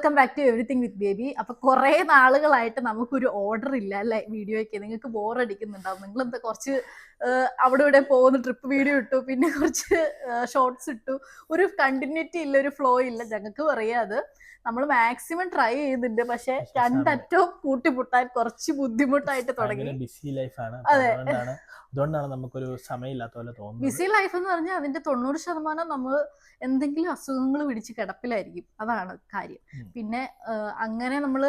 Welcome back to everything with baby അപ്പൊ കുറെ നാളുകളായിട്ട് നമുക്കൊരു ഓർഡർ ഇല്ല അല്ലെ വീഡിയോയ്ക്ക്? നിങ്ങൾക്ക് ബോർ അടിക്കുന്നുണ്ടാവും നിങ്ങൾ എന്താ കുറച്ച് അവിടെ ഇവിടെ പോകുന്ന ട്രിപ്പ് വീഡിയോ ഇട്ടു പിന്നെ കുറച്ച് ഷോർട്സ് ഇട്ടു. ഒരു കണ്ടിന്യൂറ്റി ഇല്ല ഒരു ഫ്ലോ ഇല്ല. ഞങ്ങൾക്ക് പറയാം അത് നമ്മൾ മാക്സിമം ട്രൈ ചെയ്യുന്നുണ്ട്. പക്ഷെ പക്ഷെ രണ്ടറ്റവും കൂട്ടിമുട്ടാൻ കുറച്ച് ബുദ്ധിമുട്ടായിട്ട് തുടങ്ങി. ബിസി ലൈഫാണ് അതെ. അതുകൊണ്ടാണ് നമുക്കൊരു സമയമില്ലാത്ത പോലെ തോന്നുന്നത്. ബിസി ലൈഫ് എന്ന് പറഞ്ഞാൽ അതിന്റെ തൊണ്ണൂറ് ശതമാനം നമ്മൾ എന്തെങ്കിലും അസുഖങ്ങൾ പിടിച്ച് കിടപ്പിലായിരിക്കും. അതാണ് കാര്യം. പിന്നെ അങ്ങനെ നമ്മൾ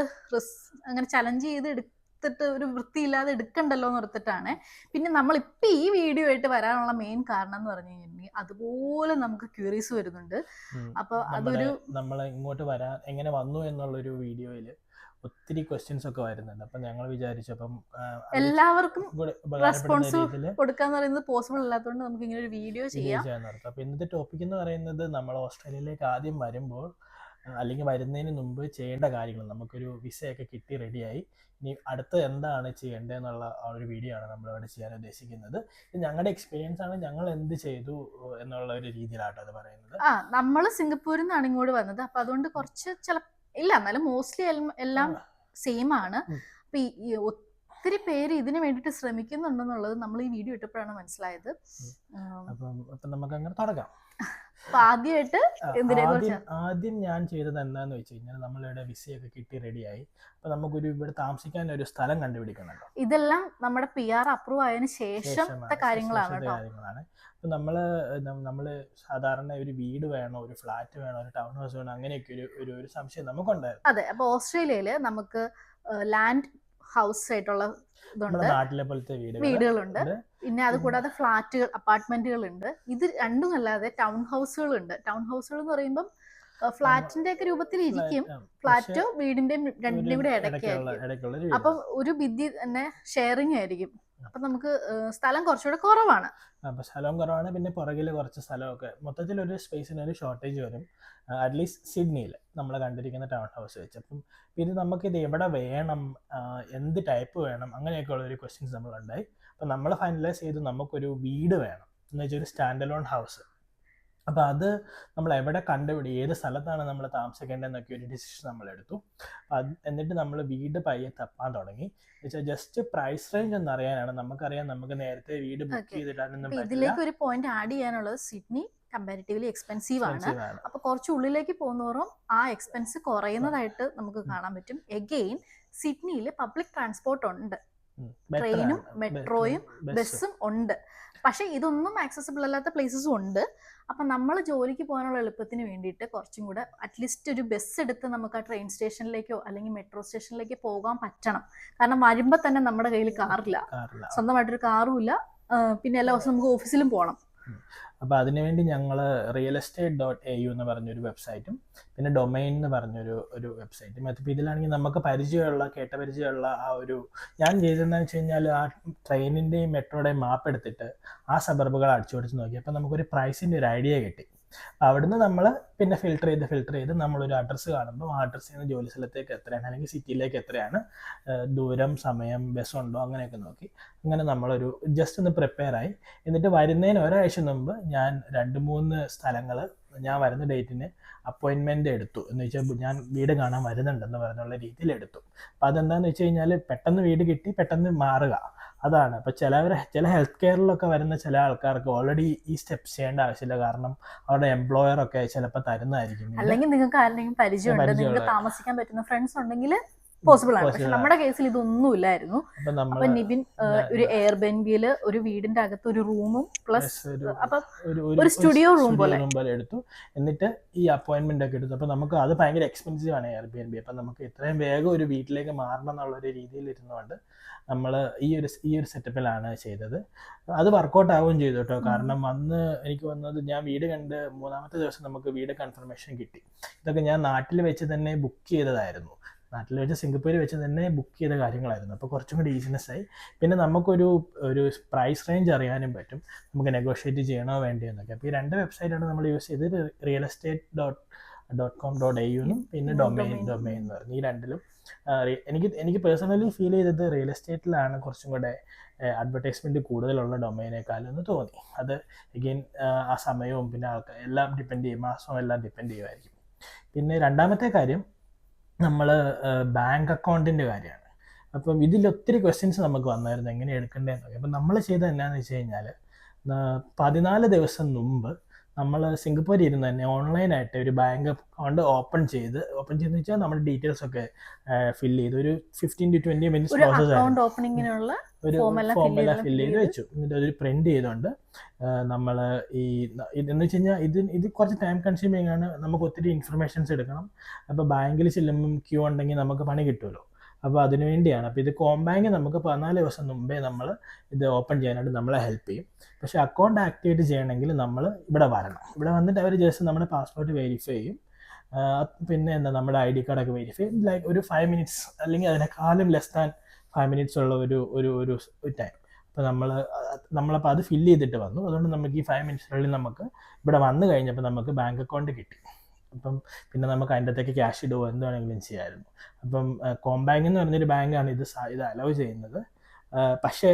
അങ്ങനെ ചലഞ്ച് ചെയ്ത് എടുത്തിട്ട് ഒരു വൃത്തിയില്ലാതെ എടുക്കണ്ടല്ലോ എന്ന് ഓർത്തിട്ടാണ്. പിന്നെ നമ്മൾ ഇപ്പൊ ഈ വീഡിയോ ആയിട്ട് വരാനുള്ള മെയിൻ കാരണം എന്ന് പറഞ്ഞു കഴിഞ്ഞിട്ടുണ്ടെങ്കിൽ അതുപോലെ നമുക്ക് ക്യൂറീസ് വരുന്നുണ്ട്. അപ്പൊ അതൊരു നമ്മൾ ഇങ്ങോട്ട് വരാൻ എങ്ങനെ വന്നു എന്നുള്ളൊരു വീഡിയോയിൽ ഒത്തിരി ക്വസ്റ്റ്യൻസ് ഒക്കെ വരുന്നുണ്ട്. അപ്പം ഞങ്ങൾ വിചാരിച്ചപ്പം അപ്പം എല്ലാവർക്കും റെസ്പോൺസ് കൊടുക്കാന്ന് പറയുന്നത് പോസിബിൾ അല്ലാത്തതുകൊണ്ട് നമുക്ക് ഇങ്ങനെ ഒരു വീഡിയോ ചെയ്യാം. അപ്പം ഇന്നത്തെ ടോപ്പിക് എന്ന് പറയുന്നത് നമ്മൾ ഓസ്ട്രേലിയയിലേക്ക് ആദ്യം വരുമ്പോൾ അല്ലെങ്കിൽ വരുന്നതിന് മുമ്പ് ചെയ്യേണ്ട കാര്യങ്ങൾ. നമുക്കൊരു വിസയൊക്കെ കിട്ടി റെഡിയായി ഇനി അടുത്ത് എന്താണ് ചെയ്യേണ്ടതെന്നുള്ള ആ ഒരു വീഡിയോ ആണ് നമ്മൾ ഇവിടെ ചെയ്യാൻ ഉദ്ദേശിക്കുന്നത്. ഞങ്ങളുടെ എക്സ്പീരിയൻസ് ആണ്. ഞങ്ങൾ എന്ത് ചെയ്തു എന്നുള്ള ഒരു രീതിയിലാണ് അത് പറയുന്നത്. ആ നമ്മൾ സിംഗപ്പൂരിൽ നിന്നാണ് ഇങ്ങോട്ട് വന്നത്. അപ്പൊ അതുകൊണ്ട് കുറച്ച് ചില ഇല്ല എന്നാലും മോസ്റ്റ്ലി എല്ലാം സെയിം ആണ്. അപ്പൊ ഒത്തിരി പേര് ഇതിനു വേണ്ടിട്ട് ശ്രമിക്കുന്നുണ്ടെന്നുള്ളത് നമ്മൾ ഈ വീഡിയോ ഇട്ടപ്പോഴാണ് മനസ്സിലായത്. നമുക്ക് അങ്ങനെ തുടങ്ങാം. ആദ്യമായിട്ട് ആദ്യം ഞാൻ ചെയ്തത് എന്താന്ന് വെച്ച് കഴിഞ്ഞാൽ നമ്മളിവിടെ വിസയൊക്കെ കിട്ടി റെഡിയായി അപ്പൊ നമുക്കൊരു ഇവിടെ താമസിക്കാൻ ഒരു സ്ഥലം കണ്ടുപിടിക്കണം ഇതെല്ലാം നമ്മുടെ പി ആർ അപ്രൂവ് ആയതിനു ശേഷത്തെ ശേഷമാണ് കാര്യങ്ങളാണ്. ശേഷത്തെ നമ്മൾ കാര്യങ്ങളാണ് അപ്പൊ നമ്മൾ നം- നമ്മൾ സാധാരണ ഒരു വീട് വേണോ ഒരു ഫ്ലാറ്റ് വേണോ ഒരു ടൗൺ ഹൗസ് വേണോ അങ്ങനെയൊക്കെ ഒരു ഒരു ഒരു സംശയം നമുക്കുണ്ടായിരുന്നു. അതെ അപ്പോൾ ഓസ്ട്രേലിയയിൽ നമുക്ക് ലാൻഡ് ഹൗസ് ആയിട്ടുള്ള ഇതുണ്ട്. നാട്ടിലെ പോലത്തെ വീടുകളുണ്ട്. പിന്നെ അത് കൂടാതെ ഫ്ലാറ്റുകൾ അപ്പാർട്ട്മെന്റുകൾ ഉണ്ട് ഇത് രണ്ടും അല്ലാതെ ടൗൺ ഹൗസുകൾ ഉണ്ട് ടൗൺ ഹൗസുകൾ എന്ന് പറയുമ്പം ഫ്ലാറ്റിന്റെ ഒക്കെ രൂപത്തിൽ ഇരിക്കും. ഫ്ളാറ്റും ഫ്ലാറ്റോ വീടിന്റെയും രണ്ടിന്റെയും കൂടെ ഇടയ്ക്കായിരിക്കും. അപ്പം ഒരു ഭിത്തി തന്നെ ഷെയറിങ് ആയിരിക്കും. അപ്പൊ നമുക്ക് സ്ഥലം കുറച്ചുകൂടെ കുറവാണ്. അപ്പൊ സ്ഥലം കുറവാണ് പിന്നെ പുറകിൽ കുറച്ച് സ്ഥലമൊക്കെ. മൊത്തത്തിൽ ഒരു സ്പേസിന് ഒരു ഷോർട്ടേജ് വരും. അറ്റ്ലീസ്റ്റ് സിഡ്നിയിൽ നമ്മൾ കണ്ടിരിക്കുന്ന ടൗൺ ഹൗസ് വെച്ച്. അപ്പം പിന്നെ നമുക്കിത് എവിടെ വേണം എന്ത് ടൈപ്പ് വേണം അങ്ങനെയൊക്കെ ഉള്ള ഒരു ക്വസ്റ്റ്യൻസ് നമ്മളുണ്ടായി അപ്പം നമ്മൾ ഫൈനലൈസ് ചെയ്ത് നമുക്കൊരു വീട് വേണം. എന്ന് വെച്ചാൽ ഒരു സ്റ്റാൻഡ് അലോൺ ഹൗസ് അപ്പോൾ അത് നമ്മൾ എവിടെ കണ്ടുപിടി ഏത് സ്ഥലത്താണ് നമ്മൾ താമസിക്കേണ്ടതെന്നൊക്കെ ഒരു ഡിസിഷൻ നമ്മൾ എടുത്തു. അത് എന്നിട്ട് നമ്മൾ വീട് പയ്യെ തപ്പാൻ തുടങ്ങി. വെച്ചാൽ ജസ്റ്റ് പ്രൈസ് റേഞ്ച് ഒന്ന് അറിയാനാണ്. നമുക്കറിയാം നമുക്ക് നേരത്തെ വീട് ബുക്ക് ചെയ്തിട്ടാണെന്നും ചെയ്തിടാനൊന്നും ഇതിലേക്ക് ഒരു പോയിന്റ് ആഡ് ചെയ്യാനുള്ളത് സിഡ്നി കമ്പാരിറ്റീവ്ലി എക്സ്പെൻസീവ് ആണ്. അപ്പൊ കുറച്ച് ഉള്ളിലേക്ക് പോകുന്നോറും ആ എക്സ്പെൻസ് കുറയുന്നതായിട്ട് നമുക്ക് കാണാൻ പറ്റും. എഗെയിൻ സിഡ്നിയിൽ പബ്ലിക് ട്രാൻസ്പോർട്ട് ഉണ്ട്. ട്രെയിനും മെട്രോയും. ബസ്സും ഉണ്ട്. പക്ഷെ ഇതൊന്നും ആക്സസിബിൾ അല്ലാത്ത പ്ലേസസും ഉണ്ട്. അപ്പം നമ്മൾ ജോലിക്ക് പോകാനുള്ള എളുപ്പത്തിന് വേണ്ടിയിട്ട് കുറച്ചും കൂടെ അറ്റ്ലീസ്റ്റ് ഒരു ബസ് എടുത്ത് നമുക്ക് ആ ട്രെയിൻ സ്റ്റേഷനിലേക്കോ അല്ലെങ്കിൽ മെട്രോ സ്റ്റേഷനിലേക്ക് പോകാൻ പറ്റണം. കാരണം വരുമ്പോൾ തന്നെ നമ്മുടെ കയ്യിൽ കാറില്ല സ്വന്തമായിട്ടൊരു കാറുമില്ല പിന്നെ എല്ലാ ദിവസവും നമുക്ക് ഓഫീസിലും പോകണം അപ്പോൾ അതിനുവേണ്ടി ഞങ്ങൾ real estate dot A U എന്ന് പറഞ്ഞൊരു വെബ്സൈറ്റും പിന്നെ ഡൊമൈൻ എന്ന് പറഞ്ഞൊരു ഒരു വെബ്സൈറ്റും അപ്പോൾ ഇതിലാണെങ്കിൽ നമുക്ക് പരിചയമുള്ള കേട്ട പരിചയമുള്ള ആ ഒരു ഞാൻ ചെയ്തതെന്ന് വെച്ച് കഴിഞ്ഞാൽ ആ ട്രെയിനിന്റെയും മെട്രോയുടെയും മാപ്പ് എടുത്തിട്ട് ആ സബർബുകൾ അടിച്ചു കൊടുത്ത് നോക്കി. അപ്പോൾ നമുക്കൊരു പ്രൈസിന്റെ ഒരു ഐഡിയ കിട്ടി. അവിടുന്ന് നമ്മൾ പിന്നെ ഫിൽട്ടർ ചെയ്ത് ഫിൽട്ടർ ചെയ്ത് നമ്മളൊരു അഡ്രസ്സ് കാണുമ്പോൾ ആ അഡ്രസ്സിൽ നിന്ന് ജോലി സ്ഥലത്തേക്ക് എത്രയാണ്? അല്ലെങ്കിൽ സിറ്റിയിലേക്ക് എത്രയാണ്? ദൂരം സമയം ബസ്സുണ്ടോ അങ്ങനെയൊക്കെ നോക്കി. അങ്ങനെ നമ്മളൊരു ജസ്റ്റ് ഒന്ന് പ്രിപ്പയർ ആയി. എന്നിട്ട് വരുന്നതിന് ഒരാഴ്ച മുമ്പ് ഞാൻ രണ്ട് മൂന്ന് സ്ഥലങ്ങൾ ഞാൻ വരുന്ന ഡേറ്റിന് അപ്പോയിൻമെന്റ് എടുത്തു. എന്ന് വെച്ചാൽ ഞാൻ വീട് കാണാൻ വരുന്നുണ്ടെന്ന് പറഞ്ഞുള്ള രീതിയിൽ എടുത്തു. അപ്പോൾ അതെന്താണെന്ന് വെച്ച് കഴിഞ്ഞാൽ പെട്ടെന്ന് വീട് കിട്ടി പെട്ടെന്ന് മാറുക. അതാണ്. അപ്പോൾ ചിലവർ ചില ഹെൽത്ത് കെയറിലൊക്കെ വരുന്ന ചില ആൾക്കാർക്ക് ഓൾറെഡി ഈ സ്റ്റെപ്സ് ചെയ്യേണ്ട ആവശ്യമില്ല. കാരണം അവരുടെ എംപ്ലോയർ ഒക്കെ ചിലപ്പോൾ തരുന്നതായിരിക്കും. അല്ലെങ്കിൽ നിങ്ങൾക്ക് ആരെങ്കിലും പരിചയം നിങ്ങൾക്ക് താമസിക്കാൻ പറ്റുന്ന ഫ്രണ്ട്സ് ഉണ്ടെങ്കിൽ പോസിബിൾ ആണ്. പക്ഷെ നമ്മുടെ കേസിൽ ഇതൊന്നും ഇല്ലായിരുന്നു അപ്പൊ നിബിൻ ഒരു എയർ ബെൻബിയിൽ ഒരു വീടിന്റെ അകത്ത് ഒരു റൂമും പ്ലസ് ഒരു അപ്പൊ ഒരു പോലെ. റൂം പോലെ എടുത്തു. എന്നിട്ട് ഈ അപ്പോയിന്റ്മെന്റ് ഒക്കെ എടുത്തു. അപ്പൊ നമുക്ക് അത് ഭയങ്കര എക്സ്പെൻസീവ് ആണ് എയർ ബി എൻ ബി അപ്പൊ നമുക്ക് എത്രയും വേഗം ഒരു വീട്ടിലേക്ക് മാറണം എന്നുള്ള ഒരു രീതിയിൽ ഇരുന്നുകൊണ്ട് നമ്മൾ ഈ ഒരു ഈ ഒരു സെറ്റപ്പിലാണ് ചെയ്തത്. അത് വർക്കൗട്ട് ആവുകയും ചെയ്തു കേട്ടോ. കാരണം അന്ന് എനിക്ക് വന്നത് ഞാൻ വീട് കണ്ട് മൂന്നാമത്തെ ദിവസം നമുക്ക് വീട് കൺഫർമേഷൻ കിട്ടി. ഇതൊക്കെ ഞാൻ നാട്ടിൽ വെച്ച് തന്നെ ബുക്ക് ചെയ്തതായിരുന്നു. നാട്ടിൽ വെച്ച് സിംഗപ്പൂരിൽ വെച്ച് തന്നെ ബുക്ക് ചെയ്ത കാര്യങ്ങളായിരുന്നു. അപ്പോൾ കുറച്ചും കൂടി ഈസിനെസ് ആയി. പിന്നെ നമുക്കൊരു ഒരു പ്രൈസ് റേഞ്ച് അറിയാനും പറ്റും. നമുക്ക് നെഗോഷിയേറ്റ് ചെയ്യണോ വേണ്ടിയോ എന്നൊക്കെ. അപ്പോൾ ഈ രണ്ട് വെബ്സൈറ്റാണ് നമ്മൾ യൂസ് ചെയ്തത്. Real estate dot dot com dot A യുനും പിന്നെ ഡൊമൈൻ ഡൊമൈൻ എന്ന് പറഞ്ഞു. ഈ രണ്ടിലും എനിക്ക് എനിക്ക് പേഴ്സണലി ഫീൽ ചെയ്തത് റിയൽ എസ്റ്റേറ്റിലാണ് കുറച്ചും കൂടെ അഡ്വർടൈസ്മെന്റ് കൂടുതലുള്ള ഡൊമൈനേക്കാളും എന്ന് തോന്നി. അത് എഗെയിൻ ആ സമയവും പിന്നെ ആൾക്കാർ എല്ലാം ഡിപ്പെൻഡ് ചെയ്യും. മാസവും എല്ലാം ഡിപ്പെൻഡ് ചെയ്യുമായിരിക്കും. പിന്നെ രണ്ടാമത്തെ കാര്യം നമ്മൾ ബാങ്ക് അക്കൗണ്ടിന്റെ കാര്യമാണ്. അപ്പം ഇതിൽ ഒത്തിരി ക്വസ്റ്റ്യൻസ് നമുക്ക് വന്നായിരുന്നു എങ്ങനെ എടുക്കേണ്ടതെന്നൊക്കെ അപ്പം നമ്മൾ ചെയ്തത് എന്നാന്ന് വെച്ച് കഴിഞ്ഞാൽ പതിനാല് ദിവസം മുമ്പ് നമ്മൾ സിംഗപ്പൂരിൽ ഇരുന്ന് തന്നെ ഓൺലൈനായിട്ട് ഒരു ബാങ്ക് അക്കൗണ്ട് ഓപ്പൺ ചെയ്ത് ഓപ്പൺ ചെയ്തെന്ന് വെച്ചാൽ നമ്മുടെ ഡീറ്റെയിൽസ് ഒക്കെ ഫില്ല് ചെയ്ത്. ഒരു fifteen to twenty minutes process ഓപ്പണിങ്ങിനുള്ള ഒരു ഫോമല ഫോമെല്ലാം ഫില്ല് ചെയ്ത് വെച്ചു. എന്നിട്ട് അതൊരു പ്രിന്റ് ചെയ്തുകൊണ്ട് നമ്മൾ ഈ ഇതെന്ന് വെച്ച് കഴിഞ്ഞാൽ ഇത് ഇത് കുറച്ച് ടൈം കൺസ്യൂമിങ് ആണ്. നമുക്ക് ഒത്തിരി ഇൻഫർമേഷൻസ് എടുക്കണം. അപ്പോൾ ബാങ്കിൽ ചെല്ലുമ്പം ക്യൂ ഉണ്ടെങ്കിൽ നമുക്ക് പണി കിട്ടുമല്ലോ അപ്പോൾ അതിനു വേണ്ടിയാണ്. അപ്പോൾ ഇത് കോം കോംബാങ്ക് നമുക്ക് പതിനാല് ദിവസം മുമ്പേ നമ്മൾ ഇത് ഓപ്പൺ ചെയ്യാനായിട്ട് നമ്മളെ ഹെൽപ്പ് ചെയ്യും. പക്ഷേ അക്കൗണ്ട് ആക്ടിവേറ്റ് ചെയ്യണമെങ്കിൽ നമ്മൾ ഇവിടെ വരണം. ഇവിടെ വന്നിട്ട് അവർ ജസ്റ്റ് നമ്മുടെ പാസ്പോർട്ട് വെരിഫൈ ചെയ്യും. പിന്നെ എന്താ? നമ്മുടെ ഐ ഡി കാർഡൊക്കെ വെരിഫൈ ചെയ്യും. ലൈക്ക് ഒരു ഫൈവ് മിനിറ്റ്സ് അല്ലെങ്കിൽ അതിനെക്കാളും ലെസ് ദാൻ ഫൈവ് മിനിറ്റ്സ് ഉള്ള ഒരു ഒരു ഒരു ടൈം അപ്പോൾ നമ്മൾ നമ്മളപ്പോൾ അത് ഫില്ല് ചെയ്തിട്ട് വന്നു. അതുകൊണ്ട് നമുക്ക് ഈ ഫൈവ് മിനിറ്റ്സിനുള്ളിൽ നമുക്ക് ഇവിടെ വന്നു കഴിഞ്ഞപ്പോൾ നമുക്ക് ബാങ്ക് അക്കൗണ്ട് കിട്ടി. അപ്പം പിന്നെ നമുക്ക് അതിന്റെ അകത്തേക്ക് ക്യാഷ് ഇടുകയോ എന്ത് വേണമെങ്കിലും ചെയ്യാമായിരുന്നു. അപ്പം കോംബാങ്ക് എന്ന് പറഞ്ഞൊരു ബാങ്കാണ് ഇത് ഇത് അലൗ ചെയ്യുന്നത്. പക്ഷേ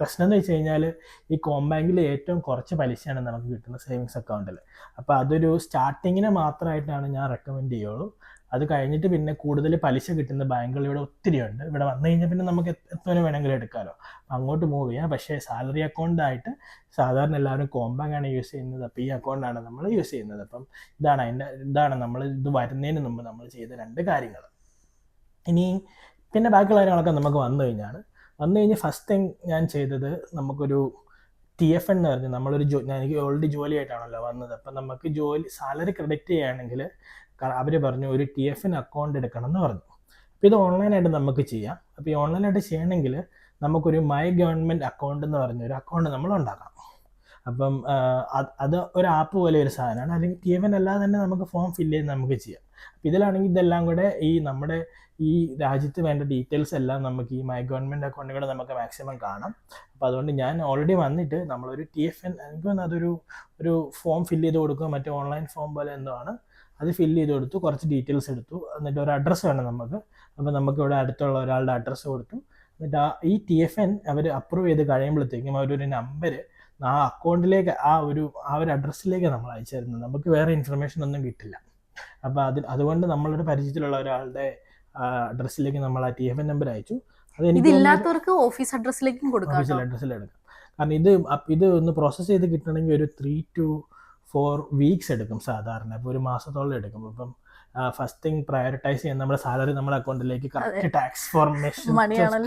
പ്രശ്നം എന്ന് വെച്ച് കഴിഞ്ഞാൽ ഈ കോംബാങ്കിൽ ഏറ്റവും കുറച്ച് പലിശയാണ് നമുക്ക് കിട്ടുന്നത് സേവിങ്സ് അക്കൗണ്ടിൽ അപ്പോൾ അതൊരു സ്റ്റാർട്ടിങ്ങിന് മാത്രമായിട്ടാണ് ഞാൻ റെക്കമെൻഡ് ചെയ്യുള്ളൂ. അത് കഴിഞ്ഞിട്ട് പിന്നെ കൂടുതൽ പലിശ കിട്ടുന്ന ബാങ്കുകൾ ഇവിടെ ഒത്തിരി ഉണ്ട്. ഇവിടെ വന്നു കഴിഞ്ഞാൽ പിന്നെ നമുക്ക് എത്ര വേണമെങ്കിലും എടുക്കാമല്ലോ അങ്ങോട്ട് മൂവ് ചെയ്യാം. പക്ഷേ സാലറി അക്കൗണ്ട് ആയിട്ട് സാധാരണ എല്ലാവരും കോംബാങ്ക് ആണ് യൂസ് ചെയ്യുന്നത്. അപ്പോൾ ഈ അക്കൗണ്ടാണ് നമ്മൾ യൂസ് ചെയ്യുന്നത്. അപ്പം ഇതാണ് അതിന്റെ ഇതാണ് നമ്മൾ ഇത് വരുന്നതിന് മുമ്പ് നമ്മൾ ചെയ്ത രണ്ട് കാര്യങ്ങൾ. ഇനി പിന്നെ ബാക്കിയുള്ള കാര്യങ്ങളൊക്കെ നമുക്ക് വന്നു കഴിഞ്ഞാണ്. വന്നു കഴിഞ്ഞ് ഫസ്റ്റ് തിങ് ഞാൻ ചെയ്തത് നമുക്കൊരു ടി എഫ് എന്ന് പറഞ്ഞ് നമ്മളൊരു ജോ എനിക്ക് ഓൾറെഡി ജോലിയായിട്ടാണല്ലോ വന്നത്. അപ്പം നമുക്ക് ജോലി സാലറി ക്രെഡിറ്റ് ചെയ്യുകയാണെങ്കിൽ അവർ പറഞ്ഞു ഒരു ടി എഫിന് അക്കൗണ്ട് എടുക്കണം എന്ന് പറഞ്ഞു. അപ്പോൾ ഇത് ഓൺലൈനായിട്ട് നമുക്ക് ചെയ്യാം. അപ്പോൾ ഈ ഓൺലൈനായിട്ട് ചെയ്യണമെങ്കിൽ നമുക്കൊരു മൈ ഗവൺമെന്റ് അക്കൗണ്ട് എന്ന് പറഞ്ഞ ഒരു അക്കൗണ്ട് നമ്മൾ ഉണ്ടാക്കണം. അപ്പം അത് ഒരു ആപ്പ് പോലെ ഒരു സാധനമാണ്. അല്ലെങ്കിൽ ടി എഫിന് അല്ലാതെ തന്നെ നമുക്ക് ഫോം ഫില്ല് ചെയ്ത് നമുക്ക് ചെയ്യാം. അപ്പോൾ ഇതിലാണെങ്കിൽ ഇതെല്ലാം കൂടെ ഈ നമ്മുടെ ഈ രാജ്യത്ത് വേണ്ട ഡീറ്റെയിൽസ് എല്ലാം നമുക്ക് ഈ മൈ ഗവൺമെന്റ് അക്കൗണ്ടിൽ നമുക്ക് മാക്സിമം കാണാം. അപ്പോൾ അതുകൊണ്ട് ഞാൻ ഓൾറെഡി വന്നിട്ട് നമ്മളൊരു ടി എഫ് എൻ എനിക്ക് അതൊരു ഒരു ഫോം ഫില്ല് ചെയ്ത് കൊടുക്കുക. മറ്റേ ഓൺലൈൻ ഫോം പോലെ എന്തോ ആണ്. അത് ഫില്ല് ചെയ്ത് കൊടുത്തു കുറച്ച് ഡീറ്റെയിൽസ് എടുത്തു. എന്നിട്ട് ഒരു അഡ്രസ്സ് വേണം നമുക്ക്. അപ്പോൾ നമുക്ക് ഇവിടെ അടുത്തുള്ള ഒരാളുടെ അഡ്രസ്സ് കൊടുത്തു. എന്നിട്ട് ആ ഈ ടി എഫ് എൻ അവർ അപ്രൂവ് ചെയ്ത് കഴിയുമ്പോഴത്തേക്കും അവരൊരു നമ്പർ ആ അക്കൗണ്ടിലേക്ക് ആ ഒരു ആ ഒരു അഡ്രസ്സിലേക്ക് നമ്മൾ അയച്ചായിരുന്നു നമുക്ക് വേറെ ഇൻഫർമേഷൻ ഒന്നും കിട്ടില്ല. അപ്പോൾ അതിൽ അതുകൊണ്ട് നമ്മളുടെ പരിചയത്തിലുള്ള ഒരാളുടെ അഡ്രസ്സിലേക്ക് നമ്മൾ ആ ടി എഫ് എൻ നമ്പർ അയച്ചു. അത് എനിക്ക് ഓഫീസ് അഡ്രസ്സിലേക്കും കൊടുക്കാം ഓഫീസിൽ കേട്ടോ. അഡ്രസ്സിൽ എടുക്കാം കാരണം ഇത് ഇത് ഒന്ന് പ്രോസസ്സ് ചെയ്ത് കിട്ടണമെങ്കിൽ ഒരു ത്രീ ടു ഫോർ വീക്സ് എടുക്കും സാധാരണ. ഇപ്പോൾ ഒരു മാസത്തോളം എടുക്കും. അപ്പം ഫസ്റ്റ് തിങ് പ്രയോറിറ്റൈസ് ചെയ്യാൻ നമ്മുടെ സാലറി നമ്മുടെ അക്കൗണ്ടിലേക്ക് correct tax formation.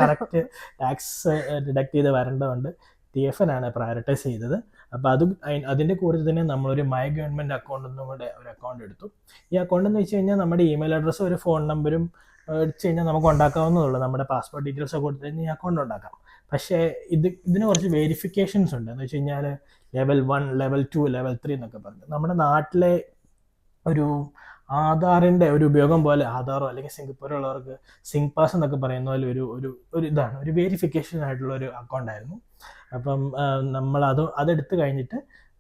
Correct tax deduct ചെയ്ത് വരേണ്ടതുണ്ട്. ടി എഫ് ആണ് പ്രയോറിറ്റൈസ് ചെയ്തത്. അപ്പോൾ അത് അതിന്റെ കൂടെ തന്നെ നമ്മളൊരു മൈ ഗവൺമെന്റ് അക്കൗണ്ട് നിന്നും കൂടെ ഒരു അക്കൗണ്ട് എടുത്തു. ഈ അക്കൗണ്ട് എന്ന് വെച്ച് കഴിഞ്ഞാൽ നമ്മുടെ ഇമെയിൽ അഡ്രസ്സും ഒരു ഫോൺ നമ്പരും അടിച്ചു കഴിഞ്ഞാൽ നമുക്ക് ഉണ്ടാക്കാവുന്നതുള്ളൂ നമ്മുടെ പാസ്പോർട്ട് ഡീറ്റെയിൽസ് ഒക്കെ കൊടുത്തു കഴിഞ്ഞാൽ ഈ അക്കൗണ്ട് ഉണ്ടാക്കാം. പക്ഷേ ഇത് ഇതിന് കുറച്ച് വെരിഫിക്കേഷൻസ് ഉണ്ട്. എന്ന് വെച്ച് കഴിഞ്ഞാൽ level one level two level three എന്നൊക്കെ പറഞ്ഞു. നമ്മുടെ നാട്ടിലെ ഒരു ആധാറിന്റെ ഒരു ഉപയോഗം പോലെ ആധാറോ അല്ലെങ്കിൽ സിംഗപ്പൂരിലുള്ളവർക്ക് സിംഗ് പാസ് എന്നൊക്കെ പറയുന്ന പോലെ ഒരു ഒരു ഒരു ഇതാണ്. ഒരു വെരിഫിക്കേഷൻ ആയിട്ടുള്ള ഒരു അക്കൗണ്ട് ആയിരുന്നു. അപ്പം നമ്മൾ അത് അതെടുത്ത് കഴിഞ്ഞിട്ട്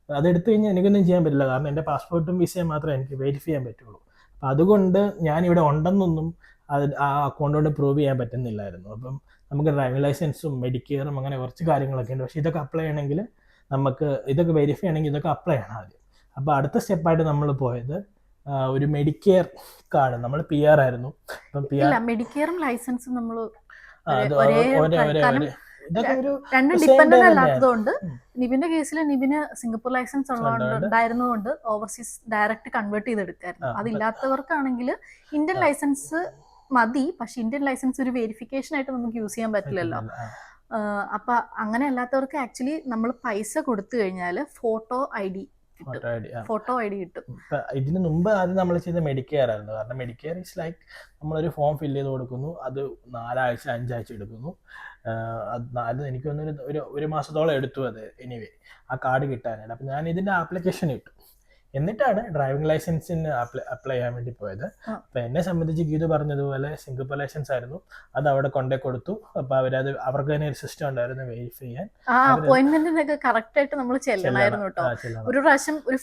അതെടുത്ത് കഴിഞ്ഞാൽ എനിക്കൊന്നും ചെയ്യാൻ പറ്റില്ല. കാരണം എന്റെ പാസ്പോർട്ടും വിസയും മാത്രമേ എനിക്ക് വെരിഫൈ ചെയ്യാൻ പറ്റുള്ളൂ. അപ്പം അതുകൊണ്ട് ഞാൻ ഇവിടെ ഉണ്ടെന്നൊന്നും അത് ആ അക്കൗണ്ട് കൊണ്ട് പ്രൂവ് ചെയ്യാൻ പറ്റുന്നില്ലായിരുന്നു. അപ്പം നമുക്ക് ഡ്രൈവിംഗ് ലൈസൻസും മെഡിക്കെയറും അങ്ങനെ കുറച്ച് കാര്യങ്ങളൊക്കെ ഉണ്ട്. പക്ഷേ ഇതൊക്കെ അപ്ലൈ ചെയ്യണമെങ്കിൽ നമുക്ക് ഇതൊക്കെ വെരിഫൈ ചെയ്യണമെങ്കിൽ ഇതൊക്കെ അപ്ലൈ ചെയ്യണം ആദ്യം. അപ്പോൾ അടുത്ത സ്റ്റെപ്പായിട്ട് നമ്മൾ പോയത് ഒരു മെഡിക്കെയർ കാർഡ് നമ്മൾ പി ആർ ആയിരുന്നു. അപ്പം പി ആർ മെഡിക്കെയറും ലൈസൻസും നമ്മൾ ഒരേ ഇതൊക്കെ രണ്ടും ഡിപ്പെൻഡന്റ് അല്ലാത്തതുകൊണ്ട് ഉം. കേസിൽ നിബിന് സിംഗപ്പൂർ ലൈസൻസ് ഉള്ളതുകൊണ്ട് ഉണ്ടായിരുന്നതുകൊണ്ട് ഓവർസീസ് ഡയറക്റ്റ് കൺവേർട്ട് ചെയ്തെടുക്കായിരുന്നു. അതില്ലാത്തവർക്കാണെങ്കിൽ ഇന്ത്യൻ ലൈസൻസ് മതി. പക്ഷെ ഇന്ത്യൻ ലൈസൻസ് ഒരു വെരിഫിക്കേഷൻ ആയിട്ട് നമുക്ക് യൂസ് ചെയ്യാൻ പറ്റില്ലല്ലോ. അപ്പൊ അങ്ങനെ അല്ലാത്തവർക്ക് ആക്ച്വലി നമ്മൾ പൈസ കൊടുത്തു കഴിഞ്ഞാൽ photo I D. Photo I D കിട്ടും. ഇതിന് മുമ്പ് ആദ്യം നമ്മൾ ചെയ്ത മെഡിക്കെയർ ആയിരുന്നു. കാരണം മെഡിക്കെയർ ഇസ് ലൈക്ക് നമ്മളൊരു ഫോം ഫില്ല് ചെയ്ത് കൊടുക്കുന്നു. അത് നാലാഴ്ച അഞ്ചാഴ്ച എടുക്കുന്നു. അത് എനിക്കൊന്നൊരു ഒരു മാസത്തോളം എടുത്തു അത് എനിവേ ആ കാർഡ് കിട്ടാനായിട്ട്. അപ്പം ഞാൻ ഇതിന്റെ ആപ്ലിക്കേഷൻ ഇട്ടു. എന്നിട്ടാണ് ഡ്രൈവിംഗ് ലൈസൻസിന് അപ്ലൈ അപ്ലൈ ചെയ്യാൻ വേണ്ടി പോയത്. അപ്പൊ എന്നെ സംബന്ധിച്ച് ഗീതു പറഞ്ഞതുപോലെ സിംഗപ്പൂർ ലൈസൻസ് ആയിരുന്നു. അത് അവിടെ കൊണ്ടേ കൊടുത്തു. അപ്പൊ അവരത് അവർക്ക് തന്നെ ഒരു സിസ്റ്റം ഉണ്ടായിരുന്നു വെരിഫൈ ചെയ്യാൻ. ആ അപ്പോയിന്റ്മെന്റിനൊക്കെ കറക്റ്റ് ആയിട്ട് നമ്മൾ ചെല്ലണമായിരുന്നു കേട്ടോ. ഒരു പ്രാവശ്യം ഒരു